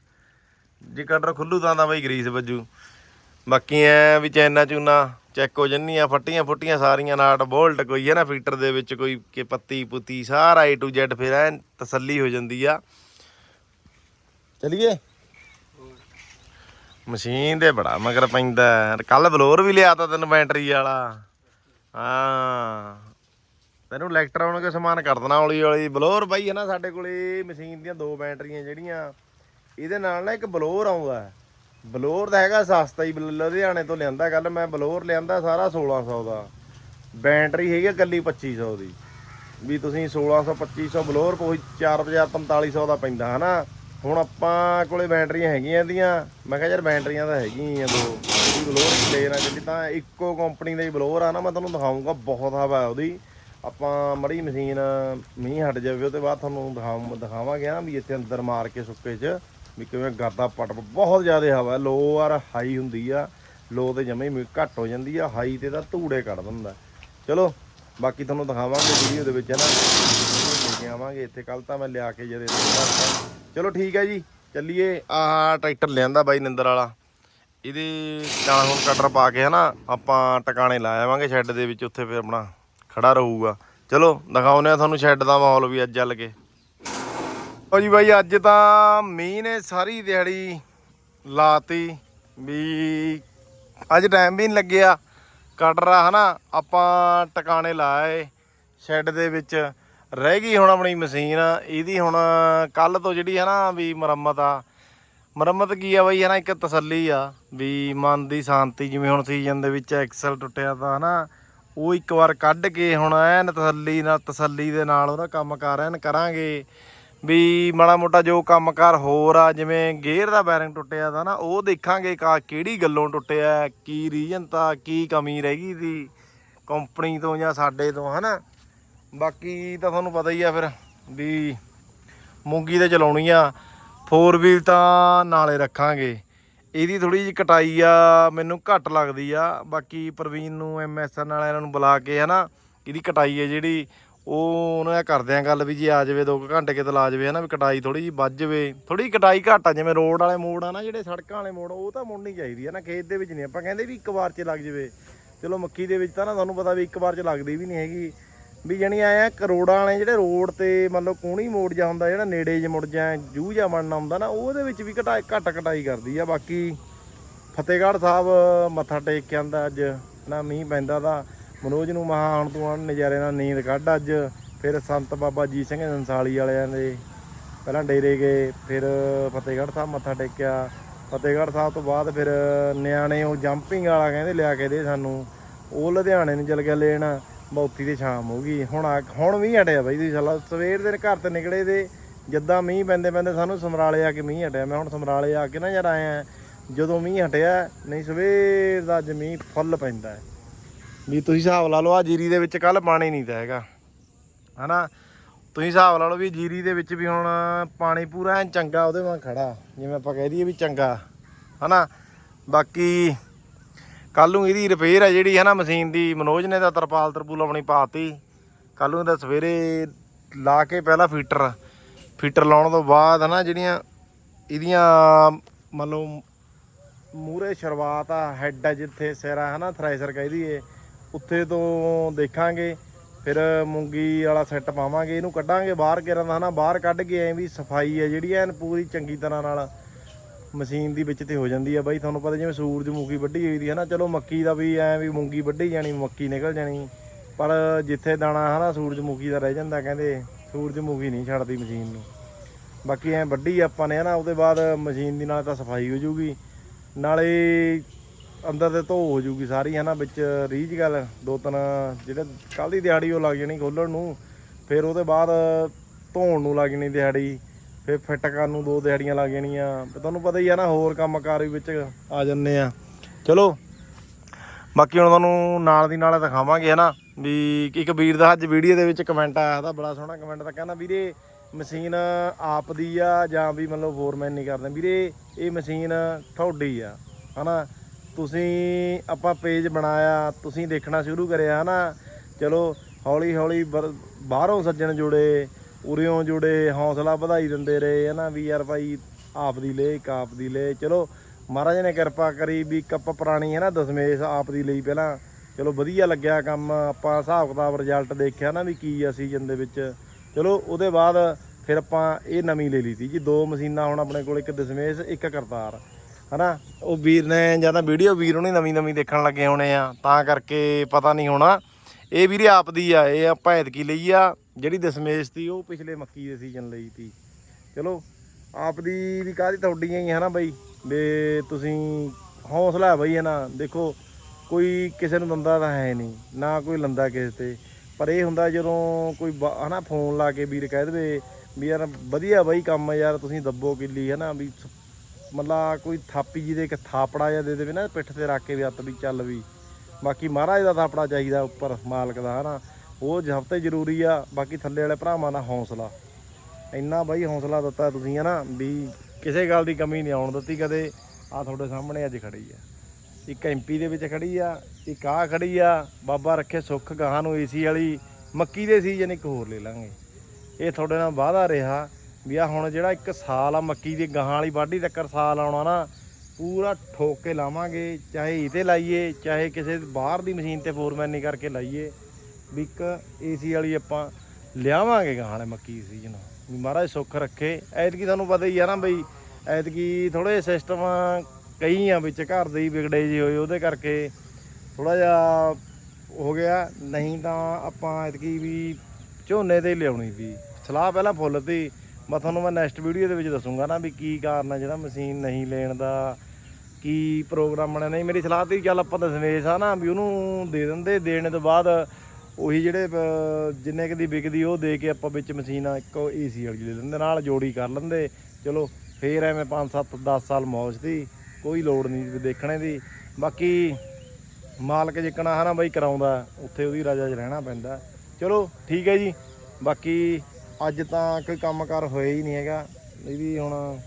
ਜੇ ਕਟਰ ਖੁੱਲੂ ਤਾਂ ਤਾਂ ਬਈ ਗਰੀਸ ਵੱਜੂ। ਬਾਕੀ ਐ ਵੀ ਚੈਨਾ ਚੂਨਾ ਚੈੱਕ ਹੋ ਜੰਨੀਆਂ, ਫੱਟੀਆਂ ਫੁੱਟੀਆਂ ਸਾਰੀਆਂ, ਨਾਟ ਬੋਲਟ ਕੋਈ ਹੈ ਨਾ ਫੀਟਰ ਦੇ ਵਿੱਚ ਕੋਈ ਕਿ ਪੱਤੀ ਪੁੱਤੀ ਸਾਰਾ A to Z ਫਿਰ ਐ ਤਸੱਲੀ ਹੋ ਜਾਂਦੀ ਆ। ਚਲਿਏ। ਮਸ਼ੀਨ ਦੇ ਬੜਾ ਮਗਰ ਪੈਂਦਾ ਕੱਲ ਬਲੋਰ ਵੀ ਲਿਆ ਤਾ ਤੈਨੂੰ ਬੈਟਰੀ ਵਾਲਾ। ਹਾਂ। ਤੈਨੂੰ ਇਲੈਕਟ੍ਰੋਨਿਕ ਸਮਾਨ ਕਰ ਦੇਣਾ ਹੌਲੀ ਹੌਲੀ। ਬਲੋਰ ਬਾਈ ਹੈ ਨਾ ਸਾਡੇ ਕੋਲੇ, ਮਸ਼ੀਨ ਦੀਆਂ ਦੋ ਬੈਟਰੀਆਂ ਜਿਹੜੀਆਂ, ਇਹਦੇ ਨਾਲ ਨਾ ਇੱਕ ਬਲੋਰ ਆਉਂਦਾ ਬਲੋਰ ਦਾ ਹੈਗਾ ਸਸਤਾ ਹੀ, ਲ- ਲੁਧਿਆਣੇ ਤੋਂ ਲਿਆਂਦਾ ਕੱਲ ਮੈਂ। ਬਲੋਰ ਲਿਆਂਦਾ ਸਾਰਾ 1600 ਦਾ। ਬੈਟਰੀ ਹੈਗੀ ਆ ਇਕੱਲੀ 2500 ਦੀ। ਵੀ ਤੁਸੀਂ 1600 2500 ਬਲੋਰ ਕੋਈ 4000 4500 ਦਾ ਪੈਂਦਾ, ਹਨਾ? ਹੁਣ ਆਪਾਂ ਕੋਲੇ ਬੈਟਰੀਆਂ ਹੈਗੀਆਂ ਇਹਦੀਆਂ। ਮੈਂ ਕਿਹਾ ਯਾਰ ਬੈਟਰੀਆਂ ਤਾਂ ਹੈਗੀਆਂ ਦੋ। ਜਿਹੜੀ ਬਲੋਰ ਲੈਣਾ ਜਿਹੜੀ, ਤਾਂ ਇੱਕੋ ਕੰਪਨੀ ਦਾ ਹੀ ਬਲੋਰ ਆ ਨਾ, ਮੈਂ ਤੁਹਾਨੂੰ ਦਿਖਾਉਂਗਾ ਬਹੁਤ ਹਵਾ ਉਹਦੀ। ਆਪਾਂ ਮੜੀ ਮਸ਼ੀਨ ਮੀਂਹ ਹਟ ਜਾਵੇ, ਉਹਦੇ ਬਾਅਦ ਤੁਹਾਨੂੰ ਦਿਖਾਉਂ ਦਿਖਾਵਾਂਗੇ ਨਾ ਵੀ ਇੱਥੇ ਅੰਦਰ ਮਾਰ ਕੇ ਸੁੱਕੇ 'ਚ, ਵੀ ਕਿਵੇਂ ਗਰਦਾ ਪਟ ਬਹੁਤ ਜ਼ਿਆਦਾ ਹਵਾ ਲੋ ਔਰ ਹਾਈ ਹੁੰਦੀ ਆ। ਲੋ ਤੇ ਜਮੇ ਹੀ ਘੱਟ ਹੋ ਜਾਂਦੀ ਆ ਹਾਈ ਤੇ ਤਾਂ ਧੂੜੇ ਕੱਢ ਦਿੰਦਾ। ਚਲੋ, ਬਾਕੀ ਤੁਹਾਨੂੰ ਦਿਖਾਵਾਂਗੇ ਵੀਡੀਓ ਦੇ ਵਿੱਚ, ਹੈ ਨਾ? ਲੈ ਕੇ ਆਵਾਂਗੇ, ਇੱਥੇ ਕੱਲ ਤਾਂ ਮੈਂ ਲਿਆ ਕੇ ਜਦੇ ਚਲੋ ਠੀਕ ਹੈ ਜੀ, ਚੱਲੀਏ। ਆਹ ਟਰੈਕਟਰ ਲਿਆਂਦਾ ਬਾਈ ਨਿੰਦਰ ਵਾਲਾ। ਇਹਦੇ ਨਾਲ ਹੁਣ ਕਟਰ ਪਾ ਕੇ ਹਨਾ, ਆਪਾਂ ਟਿਕਾਣੇ ਲਾ ਆਵਾਂਗੇ ਸ਼ੈੱਡ ਦੇ ਵਿੱਚ, ਉੱਥੇ ਫਿਰ ਆਪਣਾ ਖੜਾ ਰਹੂਗਾ। ਚਲੋ ਦਿਖਾਉਨੇ ਆ ਤੁਹਾਨੂੰ ਸ਼ੈੱਡ ਦਾ ਮਾਹੌਲ ਵੀ ਅੱਜ ਚੱਲ ਕੇ। ਲਓ ਜੀ ਬਾਈ, ਅੱਜ ਤਾਂ ਮੀਂਹ ਨੇ ਸਾਰੀ ਦਿਹਾੜੀ ਲਾਤੀ ਵੀ ਅੱਜ ਟਾਈਮ ਵੀ ਨਹੀਂ ਲੱਗਿਆ। ਕਟਰ ਕਟਰਾ ਹਨਾ, ਆਪਾਂ ਟਿਕਾਣੇ ਲਾਏ ਸ਼ੈੱਡ ਦੇ ਵਿੱਚ। ਰਹਿ ਗਈ ਹੁਣ ਆਪਣੀ ਮਸ਼ੀਨ, ਇਹਦੀ ਹੁਣ ਕੱਲ ਤੋਂ ਜਿਹੜੀ ਹੈ ਨਾ ਵੀ ਮੁਰੰਮਤ ਆ। ਮੁਰੰਮਤ ਕੀ ਆ ਬਈ, ਹੈ ਨਾ, ਇੱਕ ਤਸੱਲੀ ਆ ਵੀ ਮਨ ਦੀ ਸ਼ਾਂਤੀ ਜਿਵੇਂ ਹੁਣ ਸੀਜ਼ਨ ਦੇ ਵਿੱਚ ਐਕਸਲ ਟੁੱਟਿਆ ਤਾਂ ਨਾ, ਉਹ ਇੱਕ ਵਾਰ ਕੱਢ ਕੇ ਹੁਣ ਐਨ ਤਸੱਲੀ ਨਾਲ ਤਸੱਲੀ ਦੇ ਨਾਲ ਉਹਦਾ ਕੰਮ ਕਰ ਐਨ ਕਰਾਂਗੇ। ਵੀ ਮਾੜਾ ਮੋਟਾ ਜੋ ਕੰਮਕਾਰ ਹੋਰ ਆ, ਜਿਵੇਂ ਗੇਅਰ ਦਾ ਬੈਰਿੰਗ ਟੁੱਟਿਆ ਤਾਂ, ਨਾ, ਉਹ ਦੇਖਾਂਗੇ ਕਾ ਕਿਹੜੀ ਗੱਲੋਂ ਟੁੱਟਿਆ, ਕੀ ਰੀਜਨ ਤਾਂ, ਕੀ ਕਮੀ ਰਹਿ ਗਈ ਸੀ, ਕੰਪਨੀ ਤੋਂ ਜਾਂ ਸਾਡੇ ਤੋਂ ਹਨਾ ਬਾਕੀ ਤਾਂ ਤੁਹਾਨੂੰ ਪਤਾ ਹੀ ਆ ਫਿਰ ਵੀ ਮੂੰਗੀ ਤੇ ਚਲਾਉਣੀ ਆ। ਫੋਰ ਵੀਲ ਤਾਂ ਨਾਲੇ ਰੱਖਾਂਗੇ। ਇਹਦੀ ਥੋੜੀ ਜਿਹੀ ਕਟਾਈ ਆ, ਮੈਨੂੰ ਘੱਟ ਲੱਗਦੀ ਆ। ਬਾਕੀ ਪ੍ਰਵੀਨ ਨੂੰ ਐਮਐਸਐਨ ਵਾਲਿਆਂ ਨੂੰ ਬੁਲਾ ਕੇ ਹਨਾ, ਇਹਦੀ ਕਟਾਈ ਹੈ ਜਿਹੜੀ, ਉਹ ਉਹਨਾਂ ਨਾਲ ਕਰਦੇ ਆ ਗੱਲ ਵੀ ਜੇ ਆ ਜਾਵੇ 2 ਘੰਟੇ ਕਿਤੇ ਲਾ ਜਾਵੇ ਹਨਾ, ਵੀ ਕਟਾਈ ਥੋੜੀ ਜਿਹੀ ਵੱਜ ਜਾਵੇ। ਥੋੜੀ ਕਟਾਈ ਘੱਟ ਆ, ਜਿਵੇਂ ਰੋਡ ਵਾਲੇ ਮੋੜ ਆ ਨਾ, ਜਿਹੜੇ ਸੜਕਾਂ ਵਾਲੇ ਮੋੜ, ਉਹ ਤਾਂ ਮੁੜਨੀ ਚਾਹੀਦੀ ਹੈ ਨਾ, ਖੇਤ ਦੇ ਵਿੱਚ ਨਹੀਂ। ਆਪਾਂ ਕਹਿੰਦੇ ਵੀ ਇੱਕ ਵਾਰ 'ਚ ਲੱਗ ਜਾਵੇ। ਚਲੋ ਮੱਕੀ ਦੇ ਵਿੱਚ ਤਾਂ ਨਾ, ਤੁਹਾਨੂੰ ਪਤਾ ਵੀ ਇੱਕ ਵਾਰ 'ਚ ਲੱਗਦੀ ਵੀ ਨਹੀਂ ਹੈਗੀ। ਵੀ ਜਣੀ ਆਇਆ ਕਰੋੜਾਂ ਵਾਲੇ ਜਿਹੜੇ ਰੋਡ ਤੇ ਮਤਲਬ ਲਓ ਕੋਣੀ ਮੋੜ ਜਾ ਹੁੰਦਾ, ਜਿਹੜਾ ਨੇੜੇ ਜੇ ਮੁੜ ਜਾ ਜੂ ਜਾ ਬਣਨਾ ਹੁੰਦਾ ਨਾ, ਉਹਦੇ ਵਿੱਚ ਵੀ ਘਟਾ, ਘੱਟ ਕਟਾਈ ਕਰਦੀ ਆ। ਬਾਕੀ ਫਤਿਹਗੜ੍ਹ ਸਾਹਿਬ ਮੱਥਾ ਟੇਕ ਕੇ ਆਂਦਾ ਅੱਜ, ਨਾ ਮੀਂਹ ਪੈਂਦਾ ਤਾਂ ਮਨੋਜ ਨੂੰ ਮਹਾ ਹੁਣ ਤੋਂ ਆਣ, ਨਜ਼ਾਰੇ ਨਾਲ ਨੀਂਦ ਕੱਢ ਅੱਜ। ਫਿਰ ਸੰਤ ਬਾਬਾ ਜੀ ਸਿੰਘ ਸੰਸਾਲੀ ਵਾਲਿਆਂ ਦੇ ਪਹਿਲਾਂ ਡੇਰੇ ਗਏ, ਫਿਰ ਫਤਿਹਗੜ੍ਹ ਸਾਹਿਬ ਮੱਥਾ ਟੇਕਿਆ। ਫਤਿਹਗੜ੍ਹ ਸਾਹਿਬ ਤੋਂ ਬਾਅਦ ਫਿਰ ਨਿਆਣੇ ਉਹ ਜੰਪਿੰਗ ਵਾਲਾ ਕਹਿੰਦੇ ਲਿਆ ਕੇ ਦੇ ਸਾਨੂੰ। ਉਹ ਲੁਧਿਆਣੇ ਨੂੰ ਚਲ ਗਿਆ ਲੈਣ। ਬੌਤੀ ਤੇ ਸ਼ਾਮ ਹੋ ਗਈ ਹੁਣ ਆ- ਹੁਣ ਵੀ ਹਟਿਆ ਬਾਈ ਤੁਸੀਂ ਸਾਲਾ। ਸਵੇਰ ਦੇ ਘਰ ਤੇ ਨਿਕਲੇ ਤੇ ਜਿੱਦਾਂ ਮੀਂਹ ਪੈਂਦੇ ਪੈਂਦੇ ਸਾਨੂੰ ਸਮਰਾਲੇ ਆ ਕੇ ਮੀਂਹ ਹਟਿਆ। ਮੈਂ ਹੁਣ ਸਮਰਾਲੇ ਆ ਕੇ ਨਾ ਯਾਰ ਆਇਆ ਜਦੋਂ ਮੀਂਹ ਹਟਿਆ, ਨਹੀਂ ਸਵੇਰ ਦਾ ਅੱਜ ਮੀਂਹ ਫੁੱਲ ਪੈਂਦਾ ਹੈ। ਵੀ ਤੁਸੀਂ ਹਿਸਾਬ ਲਾ ਲਓ ਆ ਜੀਰੀ ਦੇ ਵਿੱਚ ਕੱਲ ਪਾਣੀ ਨਹੀਂ ਤਾਂ ਹੈਗਾ। ਹਨਾ? ਤੁਸੀਂ ਹਿਸਾਬ ਲਾ ਲਓ ਵੀ ਜੀਰੀ ਦੇ ਵਿੱਚ ਵੀ ਹੁਣ ਪਾਣੀ ਪੂਰਾ ਐਨ ਚੰਗਾ ਉਹਦੇ ਵਾਂ ਖੜਾ। ਜਿਵੇਂ ਆਪਾਂ ਕਹਿ ਦਈਏ ਵੀ ਚੰਗਾ। ਹਨਾ? ਬਾਕੀ ਕੱਲ ਨੂੰ ਇਹਦੀ ਰਿਪੇਅਰ ਹੈ ਜਿਹੜੀ ਹੈ ਨਾ ਮਸ਼ੀਨ ਦੀ, ਮਨੋਜ ਨੇ ਤਾਂ ਤਰਪਾਲ ਤਰਪੂਲ ਆਪਣੀ ਪਾਤੀ। ਕੱਲ ਨੂੰ ਇਹਦਾ ਸਵੇਰੇ ਲਾ ਕੇ ਪਹਿਲਾਂ ਫੀਟਰ ਫੀਟਰ ਲਾਉਣ ਤੋਂ ਬਾਅਦ ਹਨਾ ਜਿਹੜੀਆਂ ਇਹਦੀਆਂ ਮੰਨ ਲਓ ਮੂਰੇ ਸ਼ੁਰੂਆਤ ਆ ਹੈੱਡ ਆ ਜਿੱਥੇ ਸਿਰ ਆ ਹਨਾ ਥ੍ਰੈਸ਼ਰ ਕਹਿ ਦਈਏ, ਉੱਥੇ ਤੋਂ ਦੇਖਾਂਗੇ, ਫਿਰ ਮੂੰਗੀ ਵਾਲਾ ਸੈੱਟ ਪਾਵਾਂਗੇ, ਇਹਨੂੰ ਕੱਢਾਂਗੇ ਬਾਹਰ ਕਿਰਨ ਦਾ ਹਨਾ, ਬਾਹਰ ਕੱਢ ਕੇ ਐਂ ਵੀ ਸਫ਼ਾਈ ਹੈ ਜਿਹੜੀ ਐਨ ਪੂਰੀ ਚੰਗੀ ਤਰ੍ਹਾਂ ਨਾਲ। ਮਸ਼ੀਨ ਦੀ ਵਿੱਚ ਤੇ ਹੋ ਜਾਂਦੀ ਆ ਬਾਈ, ਤੁਹਾਨੂੰ ਪਤਾ ਜਿਵੇਂ ਸੂਰਜਮੁਖੀ ਵੱਢੀ ਹੋਈ ਦੀ ਹੈ ਨਾ, ਚਲੋ ਮੱਕੀ ਦਾ ਵੀ ਐ ਵੀ ਮੂੰਗੀ ਵੱਢੀ ਜਾਣੀ, ਮੱਕੀ ਨਿਕਲ ਜਾਣੀ। ਪਰ ਜਿੱਥੇ ਦਾਣਾ ਹਨਾ ਸੂਰਜਮੁਖੀ ਦਾ ਰਹਿ ਜਾਂਦਾ ਕਹਿੰਦੇ ਸੂਰਜਮੁਖੀ ਨਹੀਂ ਛੱਡਦੀ ਮਸ਼ੀਨ ਨੂੰ। ਬਾਕੀ ਐ ਵੱਢੀ ਆਪਾਂ ਨੇ ਹਨਾ, ਉਹਦੇ ਬਾਅਦ ਮਸ਼ੀਨ ਦੀ ਨਾਲ ਤਾਂ ਸਫ਼ਾਈ ਹੋ ਜੂਗੀ। ਨਾਲੇ ਅੰਦਰ ਤੇ ਧੋ ਹੋ ਜੂਗੀ ਸਾਰੀ ਹਨਾ, ਵਿੱਚ ਰੀਝ ਗੱਲ, ਦੋ ਤਿੰਨ ਜਿਹੜੇ ਕੱਲ ਦੀ ਦਿਹਾੜੀ ਉਹ ਲੱਗ ਜਾਣੀ ਖੋਲਣ ਨੂੰ, ਫਿਰ ਉਹਦੇ ਬਾਅਦ ਧੋਣ ਨੂੰ ਲੱਗ ਜਾਣੀ ਦਿਹਾੜੀ। ਫਿਰ ਫਿੱਟ ਕਰਨ ਨੂੰ ਦੋ ਦਿਹਾੜੀਆਂ ਲੱਗ ਜਾਣੀਆਂ ਤੇ ਤੁਹਾਨੂੰ ਪਤਾ ਹੀ ਆ ਨਾ, ਹੋਰ ਕੰਮਕਾਰ ਵੀ ਵਿੱਚ ਆ ਜੰਨੇ ਆ। ਚਲੋ, ਬਾਕੀ ਹੁਣ ਤੁਹਾਨੂੰ ਨਾਲ ਦੀ ਨਾਲ ਦਿਖਾਵਾਂਗੇ, ਹਨਾ? ਵੀ ਇੱਕ ਵੀਰ ਦਾ ਅੱਜ ਵੀਡੀਓ ਦੇ ਵਿੱਚ ਕਮੈਂਟ ਆਇਆ ਤਾਂ ਬੜਾ ਸੋਹਣਾ ਕਮੈਂਟ ਤਾਂ ਕਹਿੰਦਾ, ਵੀਰੇ, ਮਸ਼ੀਨ ਆਪ ਦੀ ਆ ਜਾਂ ਵੀ ਮਤਲਬ ਫੋਰਮੈਨ ਨਹੀਂ ਕਰਦੇ? ਵੀਰੇ, ਇਹ ਮਸ਼ੀਨ ਤੁਹਾਡੀ ਆ, ਹਨਾ? ਤੁਸੀਂ ਆਪਾਂ ਪੇਜ ਬਣਾਇਆ, ਤੁਸੀਂ ਦੇਖਣਾ ਸ਼ੁਰੂ ਕਰਿਆ, ਹਨਾ? ਚਲੋ ਹੌਲੀ ਹੌਲੀ ਬਰ- ਬਾਹਰੋਂ ਸੱਜਣ ਜੁੜੇ ਉਰਿਓਂ ਜੁੜੇ ਹੌਸਲਾ ਵਧਾਈ ਦਿੰਦੇ ਰਹੇ ਹੈ ਨਾ ਵੀ ਯਾਰ ਭਾਈ ਆਪ ਦੀ ਲੈ ਇੱਕ ਆਪ ਦੀ ਲੈ ਚਲੋ ਮਹਾਰਾਜ ਨੇ ਕਿਰਪਾ ਕਰੀ ਵੀ ਕੱਪ ਪੁਰਾਣੀ ਹੈ ਨਾ ਦਸਮੇਸ਼ ਆਪ ਦੀ ਲਈ ਪਹਿਲਾਂ। ਚਲੋ ਵਧੀਆ ਲੱਗਿਆ ਕੰਮ, ਆਪਾਂ ਹਿਸਾਬ ਕਿਤਾਬ ਰਿਜ਼ਲਟ ਦੇਖਿਆ ਨਾ ਵੀ ਕੀ ਆ ਸੀਜ਼ਨ ਦੇ ਵਿੱਚ। ਚਲੋ ਉਹਦੇ ਬਾਅਦ ਫਿਰ ਆਪਾਂ ਇਹ ਨਵੀਂ ਲੈ ਲਈ ਤੀ ਜੀ, ਦੋ ਮਸ਼ੀਨਾਂ ਹੁਣ ਆਪਣੇ ਕੋਲ, ਇੱਕ ਦਸਮੇਸ਼, ਇੱਕ ਕਰਤਾਰ। ਹਨਾ, ਉਹ ਵੀਰ ਨੇ ਜਾਂ ਤਾਂ ਵੀਡੀਓ ਵੀਰ ਉਹਨੇ ਨਵੀਂ ਨਵੀਂ ਦੇਖਣ ਲੱਗੇ ਹੋਣੇ ਆ, ਤਾਂ ਕਰਕੇ ਪਤਾ ਨਹੀਂ ਹੋਣਾ। ਇਹ ਵੀਰੇ ਆਪ ਦੀ ਆ, ਇਹ ਆਪਾਂ ਐਤਕੀ ਲਈ ਆ। ਜਿਹੜੀ ਦਸਮੇਸ਼ ਤੀ ਉਹ ਪਿਛਲੇ ਮੱਕੀ ਦੇ ਸੀਜ਼ਨ ਲਈ ਤੀ ਚਲੋ, ਆਪਦੀ ਵੀ ਕਾਹਦੀ ਤੁਹਾਡੀਆਂ ਹੀ ਹੈ ਨਾ ਬਈ? ਵੀ ਤੁਸੀਂ ਹੌਸਲਾ ਹੈ ਬਈ ਹੈ ਨਾ ਦੇਖੋ, ਕੋਈ ਕਿਸੇ ਨੂੰ ਦੰਦਾ ਤਾਂ ਹੈ ਨਹੀਂ, ਨਾ ਕੋਈ ਲੰਦਾ ਕਿਸੇ ਤੇ। ਪਰ ਇਹ ਹੁੰਦਾ ਜਦੋਂ ਕੋਈ ਬ- ਹਨਾ ਫੋਨ ਲਾ ਕੇ ਵੀਰ ਕਹਿ ਦੇਵੇ ਵੀ ਯਾਰ ਵਧੀਆ ਬਈ ਕੰਮ ਯਾਰ, ਤੁਸੀਂ ਦੱਬੋ ਕਿੱਲੀ, ਹਨਾ, ਵੀ ਮਤਲਬ ਕੋਈ ਥਾਪੀ ਜੀ ਦੇ ਇੱਕ ਥਾਪੜਾ ਜਿਹਾ ਦੇ ਦੇਵੇ ਨਾ, ਪਿੱਠ ਤੇ ਰੱਖ ਕੇ ਵੀ ਹੱਥ ਵੀ ਚੱਲ ਵੀ। ਬਾਕੀ ਮਹਾਰਾਜ ਦਾ ਥਾਪੜਾ ਚਾਹੀਦਾ ਉੱਪਰ, ਮਾਲਕ ਦਾ, ਹਨਾ। ਉਹ ਹਫ਼ਤੇ ਜ਼ਰੂਰੀ ਆ, ਬਾਕੀ ਥੱਲੇ ਵਾਲੇ ਭਰਾਵਾਂ ਦਾ ਹੌਸਲਾ। ਇੰਨਾ ਬਾਈ ਹੌਸਲਾ ਦਿੱਤਾ ਤੁਸੀਂ ਹੈ ਨਾ ਵੀ ਕਿਸੇ ਗੱਲ ਦੀ ਕਮੀ ਨਹੀਂ ਆਉਣ ਦਿੱਤੀ ਕਦੇ। ਆ ਤੁਹਾਡੇ ਸਾਹਮਣੇ ਅੱਜ ਖੜੀ ਆ। ਇੱਕ ਐਮਪੀ ਦੇ ਵਿੱਚ ਖੜੀ ਆ, ਇੱਕ ਆ ਖੜੀ ਆ, ਬਾਬਾ ਰੱਖੇ ਸੁੱਖ ਗਾਹਾਂ ਨੂੰ ਏਸੀ ਵਾਲੀ, ਮੱਕੀ ਦੇ ਸੀਜ਼ਨ ਇੱਕ ਹੋਰ ਲੈ ਲਾਂਗੇ। ਇਹ ਤੁਹਾਡੇ ਨਾਲ ਵਾਅਦਾ ਰਿਹਾ ਵੀ ਆ ਹੁਣ ਜਿਹੜਾ ਇੱਕ ਸਾਲ ਆ ਮੱਕੀ ਦੀ ਗਾਹਾਂ ਵਾਲੀ, ਵਾਢੀ ਤੱਕ ਸਾਲ ਆਉਣਾ ਨਾ, ਪੂਰਾ ਠੋਕ ਕੇ ਲਾਵਾਂਗੇ, ਚਾਹੇ ਇਹ ਤੇ ਲਾਈਏ, ਚਾਹੇ ਕਿਸੇ ਬਾਹਰ ਦੀ ਮਸ਼ੀਨ ਤੇ ਫੋਰਮੈਨ ਨਹੀਂ ਕਰਕੇ ਲਾਈਏ। ਵੀ ਇੱਕ ਏਸੀ ਵਾਲੀ ਆਪਾਂ ਲਿਆਵਾਂਗੇ ਗਾਹਾਂ ਵਾਲੇ ਮੱਕੀ ਸੀਜ਼ਨ ਵੀ ਮਹਾਰਾਜ ਸੁੱਖ ਰੱਖੇ। ਐਤਕੀ ਤੁਹਾਨੂੰ ਪਤਾ ਹੀ ਆ ਨਾ ਬਈ, ਐਤਕੀ ਥੋੜੇ ਸਿਸਟਮ ਕਈ ਆ ਵਿੱਚ, ਘਰ ਦੇ ਹੀ ਵਿਗੜੇ ਜਿਹੇ ਹੋਏ, ਉਹਦੇ ਕਰਕੇ ਥੋੜਾ ਜਿਹਾ ਹੋ ਗਿਆ। ਨਹੀਂ ਤਾਂ ਆਪਾਂ ਐਤਕੀ ਵੀ ਝੋਨੇ ਤੇ ਹੀ ਲਿਆਉਣੀ ਸੀ। ਸਲਾਹ ਪਹਿਲਾਂ ਫੁੱਲ ਤੀ ਮੈਂ ਤੁਹਾਨੂੰ ਮੈਂ ਨੈਕਸਟ ਵੀਡੀਓ ਦੇ ਵਿੱਚ ਦੱਸੂਗਾ ਨਾ ਵੀ ਕੀ ਕਾਰਨ ਆ ਜਿਹੜਾ ਮਸ਼ੀਨ ਨਹੀਂ ਲੈਣ ਦਾ, ਕੀ ਪ੍ਰੋਗਰਾਮ ਬਣਿਆ। ਨਹੀਂ, ਮੇਰੀ ਸਲਾਹ ਤੀ ਚੱਲ ਆਪਾਂ ਦਸਵੇਸ਼ ਆ ਨਾ ਵੀ ਉਹਨੂੰ ਦੇ ਦਿੰਦੇ। ਦੇਣ ਤੋਂ ਬਾਅਦ ਉਹੀ ਜਿਹੜੇ ਜਿੰਨੇ ਕੁ ਦੀ ਵਿਕਦੀ, ਉਹ ਦੇ ਕੇ ਆਪਾਂ ਵਿੱਚ ਮਸ਼ੀਨ ਆ, ਇੱਕ ਏਸੀ ਵਾਲੀ ਦੇ ਦਿੰਦੇ, ਨਾਲ ਜੋੜੀ ਕਰ ਲੈਂਦੇ। ਚਲੋ, ਫੇਰ ਐਵੇਂ 5 7 10 ਸਾਲ ਮੌਜ ਦੀ, ਕੋਈ ਲੋੜ ਨਹੀਂ ਦੇਖਣੇ ਦੀ। ਬਾਕੀ ਮਾਲਕ ਜਿੱਕਣਾ ਹਨਾ ਬਈ, ਕਰਾਉਂਦਾ, ਉੱਥੇ ਉਹਦੀ ਰਾਜਾ 'ਚ ਰਹਿਣਾ ਪੈਂਦਾ। ਚਲੋ, ਠੀਕ ਹੈ ਜੀ। ਬਾਕੀ ਅੱਜ ਤਾਂ ਕੋਈ ਕੰਮਕਾਰ ਹੋਇਆ ਹੀ ਨਹੀਂ ਹੈਗਾ। ਇਹਦੀ ਹੁਣ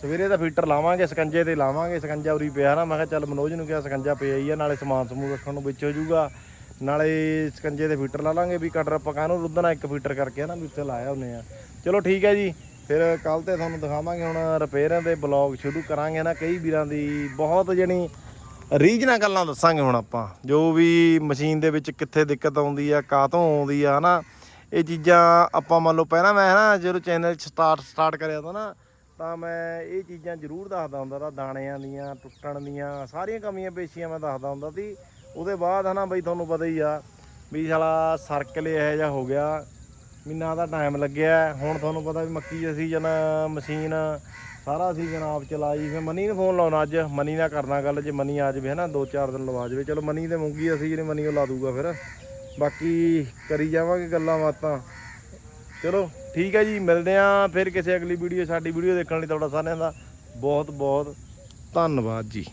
ਸਵੇਰੇ ਤਾਂ ਫੀਟਰ ਲਾਵਾਂਗੇ, ਸਕੰਜੇ ਤੇ ਲਾਵਾਂਗੇ, ਸਕੰਜਾ ਉਰੀ ਪਿਆ ਨਾ, ਮੈਂ ਕਿਹਾ ਚੱਲ ਮਨੋਜ ਨੂੰ ਕਿਹਾ ਸਕੰਜਾ ਪਿਆ ਹੀ ਆ, ਨਾਲੇ ਸਮਾਨ ਸਮੂਹ ਰੱਖਣ ਨੂੰ ਵਿੱਚ ਹੋ ਜਾਊਗਾ। ਨਾਲੇ ਸਕੰਜੇ ਦੇ ਫੀਟਰ ਲਾ ਲਾਂਗੇ ਵੀ ਕਟਰ ਆਪਾਂ ਕਾਹਨੂੰ ਰੁੱਦਣਾ ਇੱਕ ਫੀਟਰ ਕਰਕੇ ਨਾ ਵੀ ਉੱਥੇ ਲਾਇਆ ਹੁੰਨੇ ਆ। ਚਲੋ ਠੀਕ ਹੈ ਜੀ, ਫਿਰ ਕੱਲ ਤੇ ਤੁਹਾਨੂੰ ਦਿਖਾਵਾਂਗੇ ਹੁਣ ਰਿਪੇਅਰਾਂ ਦੇ ਬਲੌਗ ਸ਼ੁਰੂ ਕਰਾਂਗੇ ਨਾ ਕਈ ਵੀਰਾਂ ਦੀ ਬਹੁਤ ਜਣੀ ਰੀਜਨਾਂ ਗੱਲਾਂ ਦੱਸਾਂਗੇ ਹੁਣ ਆਪਾਂ। ਜੋ ਵੀ ਮਸ਼ੀਨ ਦੇ ਵਿੱਚ ਕਿੱਥੇ ਦਿੱਕਤ ਆਉਂਦੀ ਆ, ਕਾਹਤੋਂ ਆਉਂਦੀ ਆ ਹਨਾ, ਇਹ ਚੀਜ਼ਾਂ ਆਪਾਂ ਮੰਨ ਲਓ ਪਹਿਲਾਂ ਮੈਂ ਨਾ ਜਦੋਂ ਚੈਨਲ ਸਟਾਰਟ ਸਟਾਰਟ ਕਰਿਆ ਤਾਂ ਨਾ, ਤਾਂ ਮੈਂ ਇਹ ਚੀਜ਼ਾਂ ਜ਼ਰੂਰ ਦੱਸਦਾ ਹੁੰਦਾ ਤਾਂ ਦਾਣਿਆਂ ਦੀਆਂ, ਟੁੱਟਣ ਦੀਆਂ, ਸਾਰੀਆਂ ਕਮੀਆਂ ਪੇਸ਼ੀਆਂ ਮੈਂ ਦੱਸਦਾ ਹੁੰਦਾ ਸੀ। ਉਹਦੇ ਬਾਅਦ ਹਨਾ ਬਈ ਤੁਹਾਨੂੰ ਪਤਾ ਹੀ ਆ ਵੀ ਸਾਲਾ ਸਰਕਲ ਇਹੋ ਜਿਹਾ ਹੋ ਗਿਆ। ਮਹੀਨਾ ਦਾ ਟਾਈਮ ਲੱਗਿਆ। ਹੁਣ ਤੁਹਾਨੂੰ ਪਤਾ ਵੀ ਮੱਕੀ ਦਾ ਸੀਜ਼ਨ ਮਸ਼ੀਨ ਸਾਰਾ ਸੀਜ਼ਨ ਆਪ ਚਲਾਈ। ਫਿਰ ਮਨੀ ਨੂੰ ਫੋਨ ਲਾਉਣਾ ਅੱਜ। ਮਨੀ ਨਾਲ ਕਰਨਾ ਗੱਲ ਜੇ ਮਨੀ ਆ ਜਾਵੇ ਹਨਾ, ਦੋ ਚਾਰ ਦਿਨ ਲਵਾ ਜਾਵੇ। ਚਲੋ ਮਨੀ ਤੇ ਮੂੰਗੀ ਅਸੀਂ ਜਿਹੜੇ ਮਨੀ ਉਹ ਲਾ ਦੂਗਾ ਫਿਰ। ਬਾਕੀ ਕਰੀ ਜਾਵਾਂਗੇ ਗੱਲਾਂ ਬਾਤਾਂ। ਚਲੋ ਠੀਕ ਹੈ ਜੀ, ਮਿਲਦੇ ਆਂ ਫਿਰ ਕਿਸੇ ਅਗਲੀ ਵੀਡੀਓ ਸਾਡੀ ਵੀਡੀਓ ਦੇਖਣ ਲਈ ਤੁਹਾਡਾ ਸਾਰਿਆਂ ਦਾ ਬਹੁਤ ਬਹੁਤ ਧੰਨਵਾਦ ਜੀ।